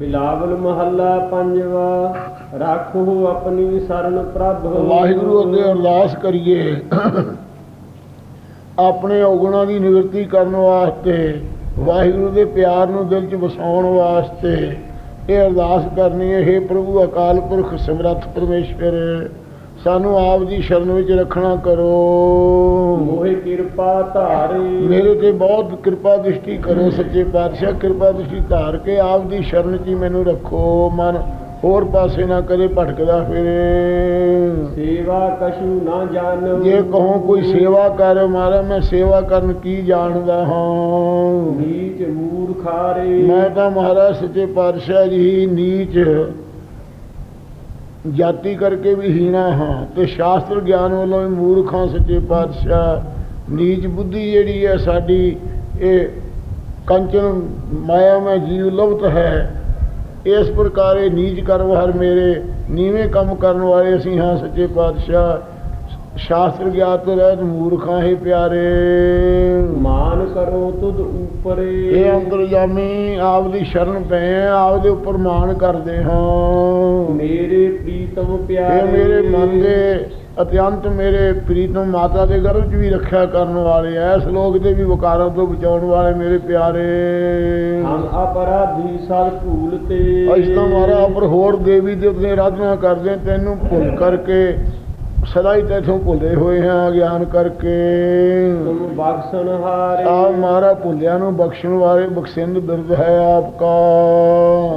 ਬਿਲਾਵਲ ਮਹੱਲਾ ਪੰਜਵਾ, ਰੱਖੋ ਆਪਣੀ ਸਰਨ ਪ੍ਰਭ ਵਾਹਿਗੁਰੂ ਅੱਗੇ ਅਰਦਾਸ ਕਰੀਏ। ਆਪਣੇ ਔਗੁਣਾਂ ਦੀ ਨਿਵਰਤੀ ਕਰਨ ਵਾਸਤੇ, ਵਾਹਿਗੁਰੂ ਦੇ ਪਿਆਰ ਨੂੰ ਦਿਲ 'ਚ ਵਸਾਉਣ ਵਾਸਤੇ ਇਹ ਅਰਦਾਸ ਕਰਨੀ ਹੈ हे ਪ੍ਰਭੂ ਅਕਾਲ ਪੁਰਖ ਸਮਰੱਥ ਪਰਮੇਸ਼ਵਰ। ਸਾਨੂੰ ਆਪ ਦੀ ਸ਼ਰਨ ਵਿੱਚ ਰੱਖਣਾ ਕਰੋ। ਮੋਹਿ ਕਿਰਪਾ ਧਾਰੇ। ਮੇਰੇ ਤੇ ਬਹੁਤ ਕਿਰਪਾ ਦ੍ਰਿਸ਼ਟੀ ਕਰੋ ਸੱਚੇ ਪਾਤਸ਼ਾਹ। ਕਿਰਪਾ ਦ੍ਰਿਸ਼ਟੀ ਧਾਰ ਕੇ ਆਪ ਦੀ ਸ਼ਰਨ 'ਚ ਮੈਨੂੰ ਰੱਖੋ। ਮਨ ਹੋਰ ਪਾਸੇ ਨਾ ਕਦੇ ਭਟਕਦਾ ਫਿਰੇ। ਸੇਵਾ ਕਛੂ ਨਾ ਜਾਣੋ। ਜੇ ਕਹੋ ਕੋਈ ਸੇਵਾ ਕਰ ਮਾਰਾ ਮੈਂ ਸੇਵਾ ਕਰਨ ਕੀ ਜਾਣਦਾ ਹਾਂ? ਨੀਚ ਮੂਰਖਾਰੇ। ਮੈਂ ਤਾਂ ਮਹਾਰਾਜ ਸੱਚੇ ਪਾਤਸ਼ਾਹ ਜੀ ਨੀਚ ਜਾਤੀ ਕਰਕੇ ਵੀ ਹੀਣਾ ਹਾਂ ਤੇ ਸ਼ਾਸਤਰ ਗਿਆਨ ਵੱਲੋਂ ਵੀ ਮੂਰਖ ਹਾਂ ਸੱਚੇ ਪਾਤਸ਼ਾਹ, ਨੀਚ ਬੁੱਧੀ ਜਿਹੜੀ ਹੈ ਸਾਡੀ, ਇਹ ਕੰਚਨ ਮਾਇਆ ਮੈਂ ਜੀਵ ਲੁਭਤ ਹੈ। ਇਸ ਪ੍ਰਕਾਰ ਇਹ ਨੀਚ ਕਰਮ ਹਰ ਮੇਰੇ, ਨੀਵੇਂ ਕੰਮ ਕਰਨ ਵਾਲੇ ਅਸੀਂ ਹਾਂ, ਸੱਚੇ ਪਾਤਸ਼ਾਹ। ਸ਼ਾਸਤਰ ਗਿਆਨ ਤੋਂ ਰਹਿਤ ਮੂਰਖਾਂ ਹੈ ਪਿਆਰੇ। ਮਾਨ ਕਰੋ ਤੁਧ ਉਪਰੇ। ਇਹ ਅੰਤਰਜਾਮੀ ਆਪ ਦੀ ਸ਼ਰਨ ਪਏ ਆ ਆਪ ਦੇ ਉੱਪਰ ਮਾਣ ਕਰਦੇ ਹਾਂ। ਮੇਰੇ ਪ੍ਰੀਤਮ ਪਿਆਰੇ। ਇਹ ਮੇਰੇ ਮਨ ਦੇ ਅਤਿਅੰਤ ਮੇਰੇ ਪ੍ਰੀਤਮ ਮਾਤਾ ਦੇ ਗਰਭ 'ਚ ਵੀ ਰੱਖਿਆ ਕਰਨ ਵਾਲੇ ਐ ਇਸ ਲੋਕ ਦੇ ਵੀ ਵਿਕਾਰਾਂ ਤੋਂ ਬਚਾਉਣ ਵਾਲੇ ਮੇਰੇ ਪਿਆਰੇ। ਹਮ ਅਪਰਾਧੀ ਸਦ ਭੂਲ ਤੇ। ਅਜ ਤਾਂ ਮਾਰਾ ਪਰ ਹੋਰ ਦੇਵੀ ਦੇਵਤੇ ਆਰਾਧਨਾ ਕਰਦੇ ਤੈਨੂੰ ਭੁੱਲ ਕਰਕੇ ਸਦਾ ਹੀ ਤੈਥੋਂ ਭੁੱਲੇ ਹੋਏ ਹਾਂ ਗਿਆਨ ਕਰਕੇ। ਤੁਮ ਬਖਸ਼ਣ ਹਾਰੇ। ਆ ਮਾਰਾ ਭੁੱਲਿਆਂ ਨੂੰ ਬਖਸ਼ਣ ਵਾਲੇ ਬਖਸ਼ਿੰਦ ਬਿਰਦ ਹੈ ਆਪਕਾ।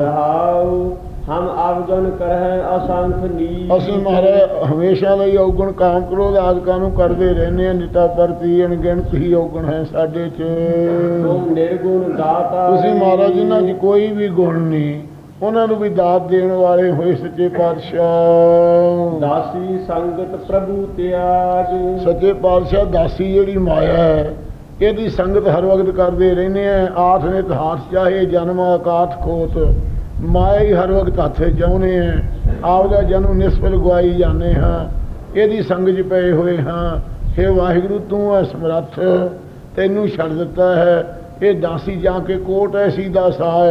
ਰਹਾਉ ਹਮ ਆਵਗਨ ਕਰਹਿ ਅਸੰਖ ਨੀਚ। ਅਸੀਂ ਮਹਾਰਾਜ ਹਮੇਸ਼ਾ ਲਈ ਔਗਣ ਕਾਮ ਕਰੋ ਆਦਿਕਾਂ ਨੂੰ ਕਰਦੇ ਰਹਿੰਦੇ ਹਾਂ ਨਿਤਾ ਪ੍ਰਤੀ ਅਣਗਿਣਤ ਹੀ ਔਗਣ ਹੈ ਸਾਡੇ 'ਚ। ਤੁਮ ਨਿਰਗੁਣ ਦਾਤਾ। ਤੁਸੀਂ ਮਹਾਰਾਜ ਜਿਨ੍ਹਾਂ 'ਚ ਕੋਈ ਵੀ ਗੁਣ ਨਹੀਂ ਉਹਨਾਂ ਨੂੰ ਵੀ ਦਾਤ ਦੇਣ ਵਾਲੇ ਹੋਏ ਸੱਚੇ ਪਾਤਸ਼ਾਹ। ਦਾਸੀ ਸੰਗਤ ਪ੍ਰਭੂ ਤਿਆਗ। ਸੱਚੇ ਪਾਤਸ਼ਾਹ ਦਾਸੀ ਜਿਹੜੀ ਮਾਇਆ ਹੈ ਇਹਦੀ ਸੰਗਤ ਹਰ ਵਕਤ ਕਰਦੇ ਰਹਿੰਦੇ ਆ। ਆਠ ਨੇ ਹਾਥ ਚਾਹੇ ਜਨਮ ਆਕਾਤ ਖੋਤ। ਮਾਇਆ ਹੀ ਹਰ ਵਕਤ ਹੱਥੇ ਚਾਹੁੰਦੇ ਆ। ਆਪ ਦਾ ਜਨਮ ਨਿਸਫਲ ਗਵਾਈ ਜਾਂਦੇ ਹਾਂ। ਇਹਦੀ ਸੰਗ 'ਚ ਪਏ ਹੋਏ ਹਾਂ। हे ਵਾਹਿਗੁਰੂ ਤੂੰ ਹੈ ਸਮਰੱਥ। ਤੈਨੂੰ ਛੱਡ ਦਿੱਤਾ ਹੈ। ਇਹ ਦਾਸੀ ਜਾਂ ਕੇ ਕੋਟ ਐਸੀ ਦਾ ਸਾਹ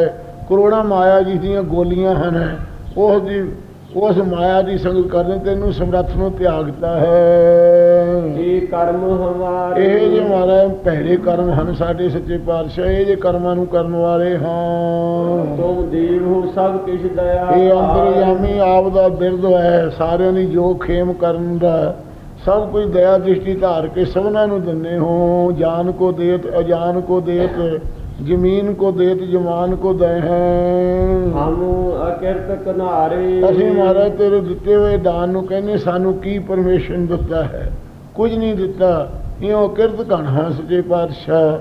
ਕਰੋੜਾਂ ਮਾਇਆ ਜਿਸ ਦੀਆਂ ਗੋਲੀਆਂ ਹਨ। ਉਸ ਦੀ ਉਸ ਮਾਇਆ ਦੀ ਸੰਗਤ ਕਰਦੇ ਤੈਨੂੰ ਸਮਰੱਥ ਨੂੰ ਤਿਆਗਤਾ ਹੈ। ਇਹ ਕਰਮ ਹਮਾਰੇ? ਇਹ ਜੇ ਮਹਾਰਾਜ ਭੈੜੇ ਕਰਮ ਹਨ ਸਾਡੇ ਸੱਚੇ ਪਾਤਸ਼ਾਹ ਇਹ ਜੇ ਕਰਮਾਂ ਨੂੰ ਕਰਨ ਵਾਲੇ ਹਾਂ। ਤੁਮ ਦੇਵ ਹੋ ਸਭ ਕਿਛ ਦਇਆ ਇਹ ਅੰਤਰਯਾਮੀ ਆਪ ਦਾ ਬਿਰਦ ਹੈ ਸਾਰਿਆਂ ਦੀ ਜੋ ਖੇਮ ਕਰਨ ਦਾ। ਸਭ ਕੁਝ ਦਇਆ ਦ੍ਰਿਸ਼ਟੀ ਧਾਰ ਕੇ ਸਭਨਾਂ ਨੂੰ ਦਿੰਦੇ ਹੋ। ਜਾਨ ਕੋ ਦੇਤ ਅਜਾਨ ਕੋ ਦੇਤ। ਜ਼ਮੀਨ ਕੋ ਦੇਤ ਜਮਾਨ ਕੋ ਦੇ ਹੈ। ਹਮ ਅਕਿਰਤ ਕਨਾਰੇ ਅਸੀਂ ਮਹਾਰਾਜ ਤੇਰੇ ਦਿੱਤੇ ਹੋਏ ਦਾਨ ਨੂੰ ਕਹਿੰਦੇ ਸਾਨੂੰ ਕੀ ਪਰਮੇਸ਼ਨ ਦਿੱਤਾ ਹੈ? ਕੁਝ ਨਹੀਂ ਦਿੱਤਾ। ਇਉਂ ਕਿਰਤ ਹਾਂ ਸੱਚੇ ਪਾਤਸ਼ਾਹ।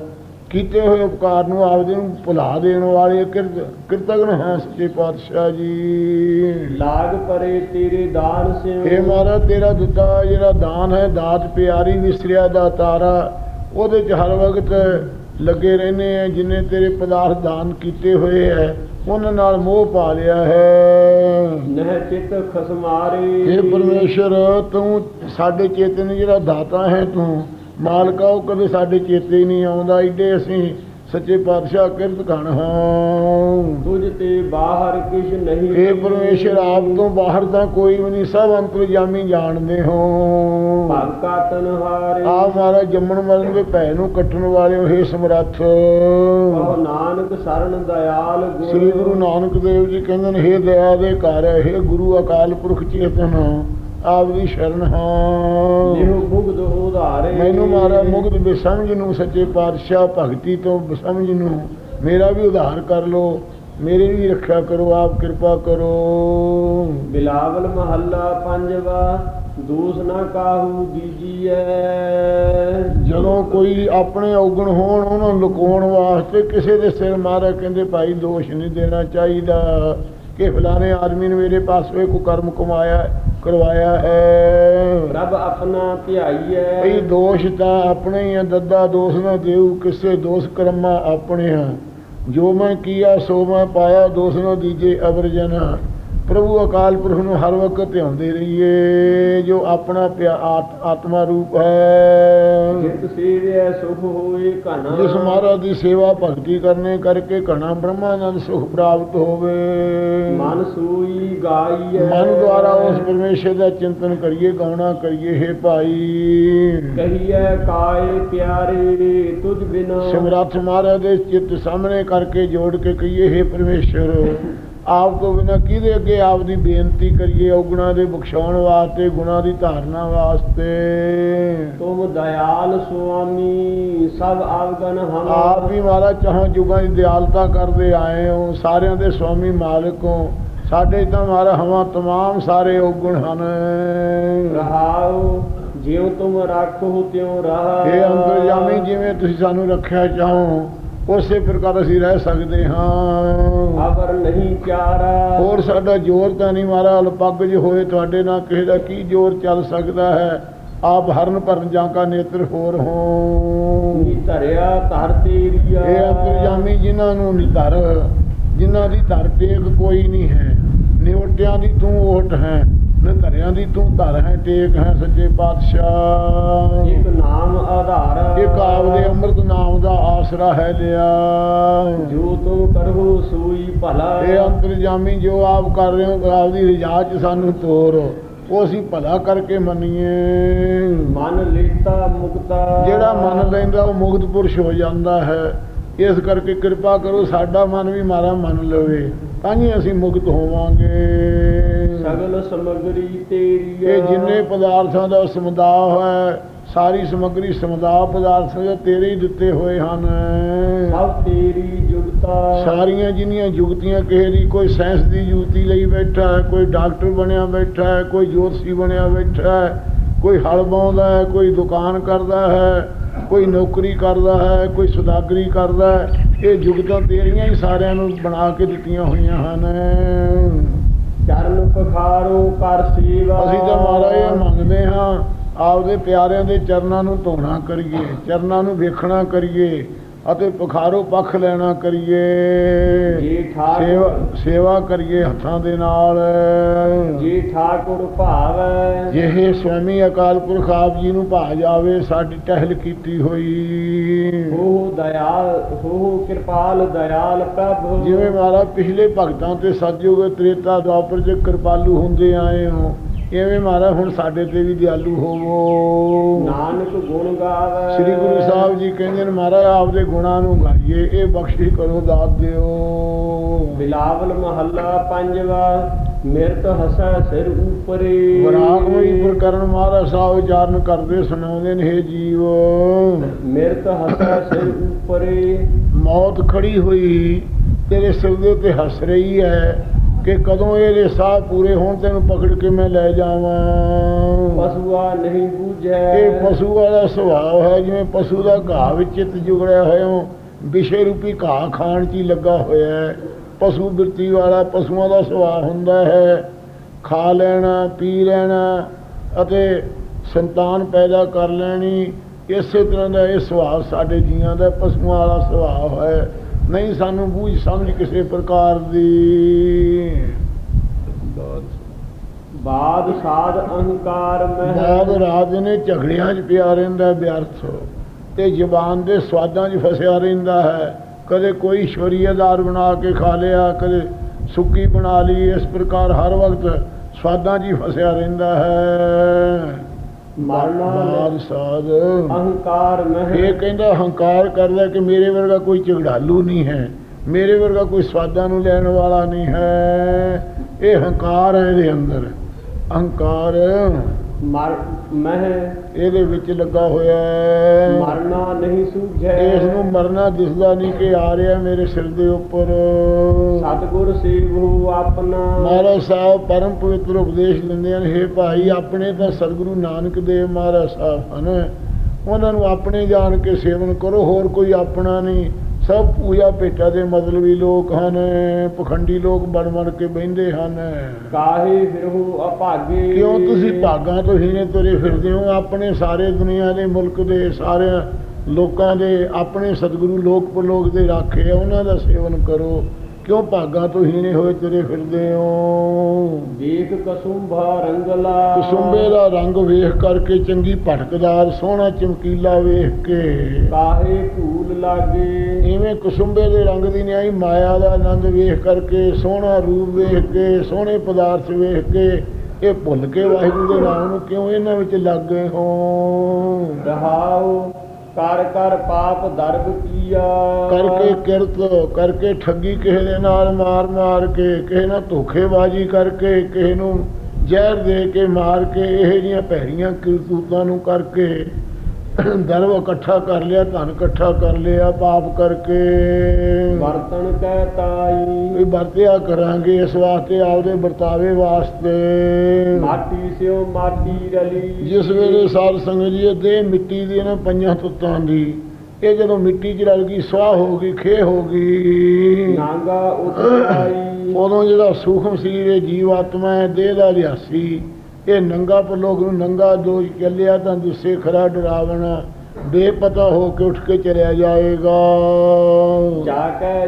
ਕੀਤੇ ਹੋਏ ਉਪਕਾਰ ਨੂੰ ਆਪਦੇ ਨੂੰ ਭੁਲਾ ਦੇਣ ਵਾਲੇ ਕਿਰਤ ਕਿਰਤਗਨ ਹਾਂ ਸੱਚੇ ਪਾਤਸ਼ਾਹ ਜੀ। ਲਾਗ ਪਰੇ ਤੇਰੇ ਦਾਨ ਸੇ ਇਹ ਮਹਾਰਾਜ ਤੇਰਾ ਦਿੱਤਾ ਜਿਹੜਾ ਦਾਨ ਹੈ ਦਾਤ ਪਿਆਰੀ ਵਿਸਰਿਆ ਦਾ ਤਾਰਾ ਉਹਦੇ ਚ ਹਰ ਵਕਤ ਲੱਗੇ ਰਹਿੰਦੇ ਆ ਜਿਨੇ ਤੇਰੇ ਪਦਾਰਥ ਦਾਨ ਕੀਤੇ ਹੋਏ ਹੈ ਉਹਨਾਂ ਨਾਲ ਮੋਹ ਪਾ ਲਿਆ ਹੈ। ਨਹਿ ਚਿਤ ਖਸਮਾਰੇ। हे ਪਰਮੇਸ਼ਰ ਤੂੰ ਸਾਡੇ ਚੇਤਨ ਜਿਹੜਾ ਦਾਤਾ ਹੈ ਤੂੰ ਮਾਲਕਾ ਉਹ ਕਦੇ ਸਾਡੇ ਚੇਤੇ ਨਹੀਂ ਆਉਂਦਾ ਏਡੇ ਅਸੀਂ ਸੱਚੇ ਪਾਤਸ਼ਾਹ ਕਿਰਤ ਘਣ ਹਾਂ ਤੁਝ ਤੇ ਬਾਹਰ ਕਿਛ ਨਹੀਂ ਇਹ ਪਰਮੇਸ਼ਰ ਆਪ ਤੋਂ ਬਾਹਰ ਤਾਂ ਕੋਈ ਵੀ ਨਹੀਂ ਸਭ ਅੰਤਰਜਾਮੀ ਜਾਣਦੇ ਹੋ। ਭਗਤਾ ਤਨਹਾਰੇ। ਆਪ ਮਾਰਾ ਜੰਮਣ ਮਰਨ ਦੇ ਭੈ ਨੂੰ ਕੱਟਣ ਵਾਲੇ ਹੋ ਸਮਰੱਥ। ਨਾਨਕ ਸਰਣ ਦਇਆਲ ਗੁਰੂ ਸ੍ਰੀ ਗੁਰੂ ਨਾਨਕ ਦੇਵ ਜੀ ਕਹਿੰਦੇ ਨੇ ਹੇ ਦਇਆ ਦੇ ਘਰ ਹੈ ਗੁਰੂ ਅਕਾਲ ਪੁਰਖ ਚੇਤਨ। ਆਪ ਦੀ ਸ਼ਰਨ ਹਾਂ। ਲਿਹੁ ਮੁਗਧ ਉਧਾਰੇ। ਮੈਨੂੰ ਮਾਰਾ ਮੁਗਧ ਬੇਸਮਝ ਨੂੰ ਸੱਚੇ ਪਾਤਸ਼ਾਹ ਭਗਤੀ ਤੋਂ ਬੇਸਮਝ ਨੂੰ ਮੇਰਾ ਵੀ ਉਧਾਰ ਕਰ ਲੋ ਮੇਰੀ ਵੀ ਰੱਖਿਆ ਕਰੋ ਆਪ ਕਿਰਪਾ ਕਰੋ। ਬਿਲਾਵਲ ਮਹੱਲਾ ਪੰਜਵਾ ਦੂਸ ਨਾ ਕਾਹੂ ਦੀਜੀਐ ਜਦੋਂ ਕੋਈ ਆਪਣੇ ਔਗਣ ਹੋਣ ਉਹਨਾਂ ਨੂੰ ਲੁਕਾਉਣ ਵਾਸਤੇ ਕਿਸੇ ਦੇ ਸਿਰ ਮਾਰਾ ਕਹਿੰਦੇ ਭਾਈ ਦੋਸ਼ ਨਹੀਂ ਦੇਣਾ ਚਾਹੀਦਾ। ਕਿ ਫਲਾਣੇ ਆਦਮੀ ਨੇ ਮੇਰੇ ਪਾਸ ਕੋ ਕਰਮ ਕਮਾਇਆ ਕਰਵਾਇਆ ਹੈ। ਰੱਬ ਆਪਣਾ ਧਿਆਈਐ ਇਹ ਦੋਸ਼ ਤਾਂ ਆਪਣੇ ਹੀ ਆ ਦੱਦਾ ਦੋਸ਼ ਨਾ ਦੇਉ ਕਿਸੇ ਦੋਸ਼ ਕਰਮਾ ਆਪਣੇ ਆ। ਜੋ ਮੈਂ ਕੀਆ ਸੋ ਮੈਂ ਪਾਇਆ ਦੋਸ਼ ਨਾ ਦੀਜੇ ਅਵਰਜਨ ਪ੍ਰਭੂ ਅਕਾਲ ਪੁਰਖ ਨੂੰ ਹਰ ਵਕਤ ਧਿਆਉਂਦੇ ਰਹੀਏ ਜੋ ਆਪਣਾ ਆਤਮਾ ਰੂਪ ਹੈ। ਜਿਤ ਸੇਵਿਆ ਸੁਖ ਹੋਏ ਘਣਾ। ਜਿਸ ਮਹਾਰਾਜ ਦੀ ਸੇਵਾ ਭਗਤੀ ਕਰਨੇ ਕਰਕੇ ਘਣਾ ਬ੍ਰਹਮਾਨੰਦ ਸੁਖ ਪ੍ਰਾਪਤ ਹੋਵੇ। ਮਨ ਸੂਈ ਗਾਈਐ। ਮਨ ਦੁਆਰਾ ਉਸ ਪਰਮੇਸ਼ਰ ਦਾ ਚਿੰਤਨ ਕਰੀਏ ਗਾਉਣਾ ਕਰੀਏ ਹੈ ਭਾਈ। ਕਹੀਐ ਕਾਏ ਪਿਆਰੇ ਤੁਝ ਬਿਨਾ। ਸਿਮਰਥ ਮਹਾਰਾਜ ਦੇ ਚਿੱਤ ਸਾਹਮਣੇ ਕਰਕੇ ਜੋੜ ਕੇ ਕਹੀਏ ਹੈ ਪਰਮੇਸ਼ਰ। ਆਪ ਤੋਂ ਬਿਨਾ ਕਿਹਦੇ ਅੱਗੇ ਆਪ ਦੀ ਬੇਨਤੀ ਕਰੀਏ? ਔਗੁਣਾ ਦੇ ਬਖਸ਼ਾਉਣ ਵਾਸਤੇ ਗੁਣਾ ਦੀ ਧਾਰਨਾ ਵਾਸਤੇ। ਤੁਮ ਦਇਆਲ ਸੁਆਮੀ ਸਭ ਆਵਗਨ ਹਮ। ਆਪ ਵੀ ਮਹਾਰਾਜ ਚਾਹਾਂ ਜੁਗਾਂ ਦੀ ਦਿਆਲਤਾ ਕਰਦੇ ਆਏ ਹੋ ਸਾਰਿਆਂ ਦੇ ਸਵਾਮੀ ਮਾਲਕ ਹੋ। ਸਾਡੇ ਤਾਂ ਮਹਾਰਾ ਹਵਾ ਤਮਾਮ ਸਾਰੇ ਔਗੁਣ ਹਨ। ਰਹਾਉ ਜਿਉ ਤੁਮ ਰੱਖੋ ਤਿਉ ਰਹਾ ਇਹ ਅੰਤਰਜਾਮੀ ਜਿਵੇਂ ਤੁਸੀਂ ਸਾਨੂੰ ਰੱਖਿਆ ਚਾਹੋ ਉਸੇ ਪ੍ਰਕਾਰ ਅਸੀਂ ਰਹਿ ਸਕਦੇ ਹਾਂ। ਅਵਰ ਨਹੀਂ ਚਾਰਾ ਹੋਰ ਸਾਡਾ ਜ਼ੋਰ ਤਾਂ ਨਹੀਂ ਮਾਰਾ ਅਲਪੱਗ ਜੇ ਹੋਏ ਤੁਹਾਡੇ ਨਾਲ ਕਿਸੇ ਦਾ ਕੀ ਜ਼ੋਰ ਚੱਲ ਸਕਦਾ ਹੈ? ਆਪ ਹਰਨ ਭਰਨ ਜਾਂ ਕਾ ਨੇਤਰ ਹੋਰ ਹੋ ਨੀ ਧਰਿਆ ਧਰ ਤੇਰੀਆ। ਇਹ ਅੰਤਰਜਾਮੀ ਜਿਨ੍ਹਾਂ ਨੂੰ ਨਿਧਰ ਜਿਨ੍ਹਾਂ ਦੀ ਧਰ ਟੇਕ ਕੋਈ ਨਹੀਂ ਹੈ। ਨਿਉਟਿਆਂ ਦੀ ਤੂੰ ਓਟ ਹੈ। ਨਿਧਰਿਆਂ ਦੀ ਤੂੰ ਧਰ ਹੈ ਟੇਕ ਹੈ ਸੱਚੇ ਪਾਤਸ਼ਾਹ। ਇੱਕ ਨਾਮ ਆਧਾਰ। ਇੱਕ ਆਪਦੇ ਅੰਮ੍ਰਿਤ ਨਾਮ ਦਾ ਆਸਰਾ ਹੈ ਲਿਆ। ਜੋ ਤੁਮ ਕਰੋ ਸੋਈ ਭਲਾ। ਇਹ ਅੰਤਰਜਾਮੀ ਜੋ ਆਪ ਕਰ ਰਹੇ ਹੋ ਆਪਦੀ ਰਜਾ ਚ ਸਾਨੂੰ ਤੋਰ। ਉਹ ਅਸੀਂ ਭਲਾ ਕਰਕੇ ਮੰਨੀਏ। ਮਨ ਲੇਤਾ ਮੁਕਤਾ। ਜਿਹੜਾ ਮੰਨ ਲੈਂਦਾ ਉਹ ਮੁਕਤ ਪੁਰਸ਼ ਹੋ ਜਾਂਦਾ ਹੈ। ਇਸ ਕਰਕੇ ਕਿਰਪਾ ਕਰੋ ਸਾਡਾ ਮਨ ਵੀ ਮਾਰਾ ਮੰਨ ਲਵੇ। ਤਾਂ ਹੀ ਅਸੀਂ ਮੁਕਤ ਹੋਵਾਂਗੇ। ਸਗਲ ਸਮਗਰੀ ਤੇਰੀ ਇਹ ਜਿੰਨੇ ਪਦਾਰਥਾਂ ਦਾ ਸਮੁਦਾਇ ਹੈ ਸਾਰੀ ਸਮਗਰੀ ਸਮੁਦਾਇ ਪਦਾਰਥਾਂ ਦੇ ਤੇਰੇ ਹੀ ਦਿੱਤੇ ਹੋਏ ਹਨ। ਸਭ ਤੇਰੀ ਜੁਗਤਾ ਸਾਰੀਆਂ ਜਿੰਨੀਆਂ ਜੁਗਤੀਆਂ ਕਿਸੇ ਦੀ ਕੋਈ ਸਾਇੰਸ ਦੀ ਜੁਗਤੀ ਲਈ ਬੈਠਾ ਹੈ ਕੋਈ ਡਾਕਟਰ ਬਣਿਆ ਬੈਠਾ ਹੈ ਕੋਈ ਜੋਤਸ਼ੀ ਬਣਿਆ ਬੈਠਾ ਹੈ ਕੋਈ ਹਲ ਬਾਉਂਦਾ ਹੈ ਕੋਈ ਦੁਕਾਨ ਕਰਦਾ ਹੈ ਕੋਈ ਨੌਕਰੀ ਕਰਦਾ ਹੈ ਕੋਈ ਸੁਦਾਗਰੀ ਕਰਦਾ ਹੈ ਇਹ ਜੁਗਤਾਂ ਤੇਰੀਆਂ ਹੀ ਸਾਰਿਆਂ ਨੂੰ ਬਣਾ ਕੇ ਦਿੱਤੀਆਂ ਹੋਈਆਂ ਹਨ। ਚਰਨ ਪਖਾਰੋ ਕਰ ਸੇਵਾ। ਅਸੀਂ ਤਾਂ ਮਹਾਰਾਜ ਇਹ ਮੰਗਦੇ ਹਾਂ ਆਪਦੇ ਪਿਆਰਿਆਂ ਦੇ ਚਰਨਾਂ ਨੂੰ ਧੋਣਾ ਕਰੀਏ ਚਰਨਾਂ ਨੂੰ ਵੇਖਣਾ ਕਰੀਏ ਅਤੇ ਪਖਾਰੋ ਪੱਖ ਲੈਣਾ ਕਰੀਏ। ਜੀ ਸੇਵਾ ਸੇਵਾ ਕਰੀਏ ਹੱਥਾਂ ਦੇ ਨਾਲ। ਜੀ ਠਾਕੁਰ ਭਾਵੈ। ਜਿਹੇ ਸੁਆਮੀ ਅਕਾਲ ਪੁਰਖ ਆਪ ਜੀ ਨੂੰ ਭਾ ਜਾਵੇ ਸਾਡੀ ਟਹਿਲ ਕੀਤੀ ਹੋਈ। ਹੋ ਦਇਆਲ ਹੋ ਕਿਰਪਾਲ ਦਇਆਲ ਪ੍ਰਭ। ਜਿਵੇਂ ਮਹਾਰਾਜ ਪਿਛਲੇ ਭਗਤਾਂ ਤੇ ਸਤਜੁਗ ਤ੍ਰੇਤਾ ਦੁਆਪਰ ਚ ਕਿਰਪਾਲੂ ਹੁੰਦੇ ਆਏ ਹੋ। ਐਵੇਂ ਮਹਾਰਾਜ ਹੁਣ ਸਾਡੇ ਤੇ ਵੀ ਦਿਆਲੂ ਹੋਵੋ। ਨਾਨਕ ਗੁਣ ਗਾਵੇ। ਸ੍ਰੀ ਗੁਰੂ ਸਾਹਿਬ ਜੀ ਕਹਿੰਦੇ ਨੇ ਮਹਾਰਾਜ ਆਪਦੇ ਗੁਣਾਂ ਨੂੰ ਗਾਈਏ ਇਹ ਬਖਸ਼ਿਸ਼ ਕਰੋ ਦਾਤ ਦਿਓ। ਬਿਲਾਵਲ ਮਹੱਲਾ ਪੰਜਵਾ ਮਿਰਤ ਹਸੈ ਸਿਰ ਉਪਰੇ। ਵਰਾਗਮਈ ਪ੍ਰਕਰਨ ਮਹਾਰਾਜ ਸਾਹਿਬ ਉਚਾਰਨ ਕਰਦੇ ਸੁਣਾਉਂਦੇ ਨੇ ਹੇ ਜੀਵ। ਮਿਰਤ ਹਸੈ ਸਿਰ ਉਪਰੇ। ਮੌਤ ਖੜੀ ਹੋਈ ਤੇਰੇ ਸਿਰ ਦੇ ਉੱਤੇ ਹੱਸ ਰਹੀ ਹੈ। ਕਿ ਕਦੋਂ ਇਹਦੇ ਸਾਹ ਪੂਰੇ ਹੋਣ ਤੈਨੂੰ ਪਕੜ ਕੇ ਮੈਂ ਲੈ ਜਾਵਾਂ? ਪਸੂਆ ਨਹੀਂ ਬੂਝੈ। ਇਹ ਪਸ਼ੂ ਵਾਲਾ ਸੁਭਾਅ ਹੈ ਜਿਵੇਂ ਪਸ਼ੂ ਦਾ ਘਾਹ ਵਿੱਚ ਚਿੱਤ ਜੁਗੜਿਆ ਹੋਇਆ ਹੋ ਵਿਸ਼ੇ ਰੂਪੀ ਘਾਹ ਖਾਣ 'ਚ ਲੱਗਾ ਹੋਇਆ ਹੈ। ਪਸ਼ੂ ਬਿਰਤੀ ਵਾਲਾ ਪਸ਼ੂਆਂ ਦਾ ਸੁਭਾਅ ਹੁੰਦਾ ਹੈ। ਖਾ ਲੈਣਾ ਪੀ ਲੈਣਾ ਅਤੇ ਸੰਤਾਨ ਪੈਦਾ ਕਰ ਲੈਣੀ ਇਸੇ ਤਰ੍ਹਾਂ ਦਾ ਇਹ ਸੁਭਾਅ ਸਾਡੇ ਜੀਆਂ ਦਾ ਪਸ਼ੂਆਂ ਵਾਲਾ ਸੁਭਾਅ ਹੈ। ਨਹੀਂ ਸਾਨੂੰ ਬੂਝ ਸਮਝ ਕਿਸੇ ਪ੍ਰਕਾਰ ਦੀ। ਬਾਦ ਸਾਧ ਅਹੰਕਾਰ ਮਹਿ। ਰਾਤ ਨੇ ਝਗੜਿਆਂ 'ਚ ਪਿਆ ਰਹਿੰਦਾ ਵਿਅਰਥ ਤੇ ਜ਼ਬਾਨ ਦੇ ਸਵਾਦਾਂ 'ਚ ਫਸਿਆ ਰਹਿੰਦਾ ਹੈ। ਕਦੇ ਕੋਈ ਈਸ਼ਵਰੀਅਦਾਰ ਬਣਾ ਕੇ ਖਾ ਲਿਆ ਕਦੇ ਸੁੱਕੀ ਬਣਾ ਲਈ। ਇਸ ਪ੍ਰਕਾਰ ਹਰ ਵਕਤ ਸਵਾਦਾਂ 'ਚ ਹੀ ਫਸਿਆ ਰਹਿੰਦਾ ਹੈ। ਮਰਨਾ ਬਾਦ ਸਾਧ। ਅਹੰਕਾਰ ਇਹ ਕਹਿੰਦਾ ਹੰਕਾਰ ਕਰਦਾ ਕਿ ਮੇਰੇ ਵਰਗਾ ਕੋਈ ਝਗੜਾਲੂ ਨਹੀਂ ਹੈ। ਮੇਰੇ ਵਰਗਾ ਕੋਈ ਸਵਾਦਾਂ ਨੂੰ ਲੈਣ ਵਾਲਾ ਨਹੀਂ ਹੈ। ਇਹ ਹੰਕਾਰ ਹੈ ਇਹਦੇ ਅੰਦਰ। ਅਹੰਕਾਰ। ਮਰ ਮਹਿ ਇਹਦੇ ਵਿੱਚ ਲੱਗਾ ਹੋਇਆ ਹੈ। ਮਰਨਾ ਨਹੀਂ ਸੂਝੈ। ਇਸ ਨੂੰ ਮਰਨਾ ਦਿਸਦਾ ਨਹੀਂ ਕਿ ਆ ਰਿਹਾ ਮੇਰੇ ਸਿਰ ਦੇ ਉੱਪਰ। ਸਤਿਗੁਰ ਸੇਵੋ ਆਪਣਾ। ਮਹਾਰਾਜ ਸਾਹਿਬ ਪਰਮ ਪਵਿੱਤਰ ਉਪਦੇਸ਼ ਦਿੰਦੇ ਹਨ ਹੇ ਭਾਈ ਆਪਣੇ ਤਾਂ ਸਤਿਗੁਰੂ ਨਾਨਕ ਦੇਵ ਮਹਾਰਾਜ ਸਾਹਿਬ ਹਨ। ਉਹਨਾਂ ਨੂੰ ਆਪਣੇ ਜਾਣ ਕੇ ਸੇਵਨ ਕਰੋ ਹੋਰ ਕੋਈ ਆਪਣਾ ਨਹੀਂ। ਸਭ ਪੂਜਾ ਭੇਟਾ ਦੇ ਮਤਲਬੀ ਲੋਕ ਹਨ ਪਖੰਡੀ ਲੋਕ ਬਣ ਬਣ ਕੇ ਬਹਿੰਦੇ ਹਨ। ਕਾਹੇ ਫਿਰਹੁ ਅਭਾਗੇ ਕਿਉਂ ਤੁਸੀਂ ਭਾਗਾਂ ਤੋਂ ਹੀਨੇ ਤੁਰੇ ਫਿਰਦੇ ਹੋ? ਆਪਣੇ ਸਾਰੇ ਦੁਨੀਆ ਦੇ ਮੁਲਕ ਦੇ ਸਾਰੇ ਲੋਕਾਂ ਦੇ ਆਪਣੇ ਸਤਿਗੁਰੂ ਲੋਕ ਪਰਲੋਕ ਦੇ ਰਾਖੇ ਉਹਨਾਂ ਦਾ ਸੇਵਨ ਕਰੋ। ਕਿਉਂ ਭਾਗਾਂ ਤੋਂ ਹੀਣੇ ਹੋਏ ਤੁਰੇ ਫਿਰਦੇ ਹੋ ਦੇਖ ਕਸੁੰਭਾ ਰੰਗਲਾ। ਕੁਸੁੰਬੇ ਦਾ ਰੰਗ ਵੇਖ ਕਰਕੇ ਚੰਗੀ ਭਟਕਦਾਰ ਸੋਹਣਾ ਚਮਕੀਲਾ ਵੇਖ ਕੇ। ਕਾਹੇ ਭੂਲ ਲਾਗੇ? ਇਵੇਂ ਕੁਸੁੰਬੇ ਦੇ ਰੰਗ ਦੀ ਨਿਆਈ ਮਾਇਆ ਦਾ ਆਨੰਦ ਵੇਖ ਕਰਕੇ ਸੋਹਣਾ ਰੂਪ ਵੇਖ ਕੇ ਸੋਹਣੇ ਪਦਾਰਥ ਵੇਖ ਕੇ ਇਹ ਭੁੱਲ ਕੇ ਵਾਹਿਗੁਰੂ ਦੇ ਨਾਮ ਨੂੰ ਕਿਉਂ ਇਹਨਾਂ ਵਿੱਚ ਲੱਗ ਗਏ ਹੋ? ਰਹਾਉ ਕਰ ਕਰ ਪਾਪ ਦਰਬ ਕੀਆ। ਕਰਕੇ ਕਿਰਤ, ਕਰਕੇ ਠੱਗੀ ਕਿਸੇ ਦੇ ਨਾਲ ਮਾਰ ਮਾਰ ਕੇ, ਕਿਸੇ ਨਾਲ ਧੋਖੇਬਾਜ਼ੀ ਕਰਕੇ, ਕਿਸੇ ਨੂੰ ਜ਼ਹਿਰ ਦੇ ਕੇ ਮਾਰ ਕੇ, ਇਹ ਜੀਆਂ ਭੈੜੀਆਂ ਕਿਰਤੂਤਾਂ ਨੂੰ ਕਰਕੇ ਦਰਵ ਇਕੱਠਾ ਕਰ ਲਿਆ ਧਨ ਇਕੱਠਾ ਕਰ ਲਿਆ ਪਾਪ ਕਰਕੇ। ਵਰਤਨ ਕਹਿ ਤਾਈ। ਵੀ ਵਰਤਿਆ ਕਰਾਂਗੇ ਇਸ ਵਾਸਤੇ ਆਪਦੇ ਵਰਤਾਵੇ ਵਾਸਤੇ। ਮਾਟੀ ਸਿਓ ਮਾਟੀ ਰਲੀ। ਜਿਸ ਵੇਲੇ ਸਾਧ ਸੰਗਤ ਜੀ ਦੇਹ ਮਿੱਟੀ ਦੀ ਨਾ ਪੰਜਾਂ ਤੁੱਤਾਂ ਦੀ ਇਹ ਜਦੋਂ ਮਿੱਟੀ 'ਚ ਰਲ ਗਈ ਸਵਾਹ ਹੋ ਗਈ ਖੇ ਹੋ ਗਈ। ਨਾਂਗਾ ਉਤਰਾਈ ਉਦੋਂ ਜਿਹੜਾ ਸੂਖਮ ਸਰੀਰ ਇਹ ਜੀਵ ਆਤਮਾ ਹੈ ਦੇਹ ਦਾ ਰਿਆਸੀ ਇਹ ਨੰਗਾ ਪਰਲੋਕ ਨੂੰ ਨੰਗਾ ਜੋ ਚੱਲਿਆ ਤਾਂ ਦੁੱਸੇ ਖਰਾ ਡਰਾਵਣ ਬੇਪਤਾ ਹੋ ਕੇ ਉੱਠ ਕੇ ਚਲਿਆ ਜਾਏਗਾ। ਜਾ ਕੇ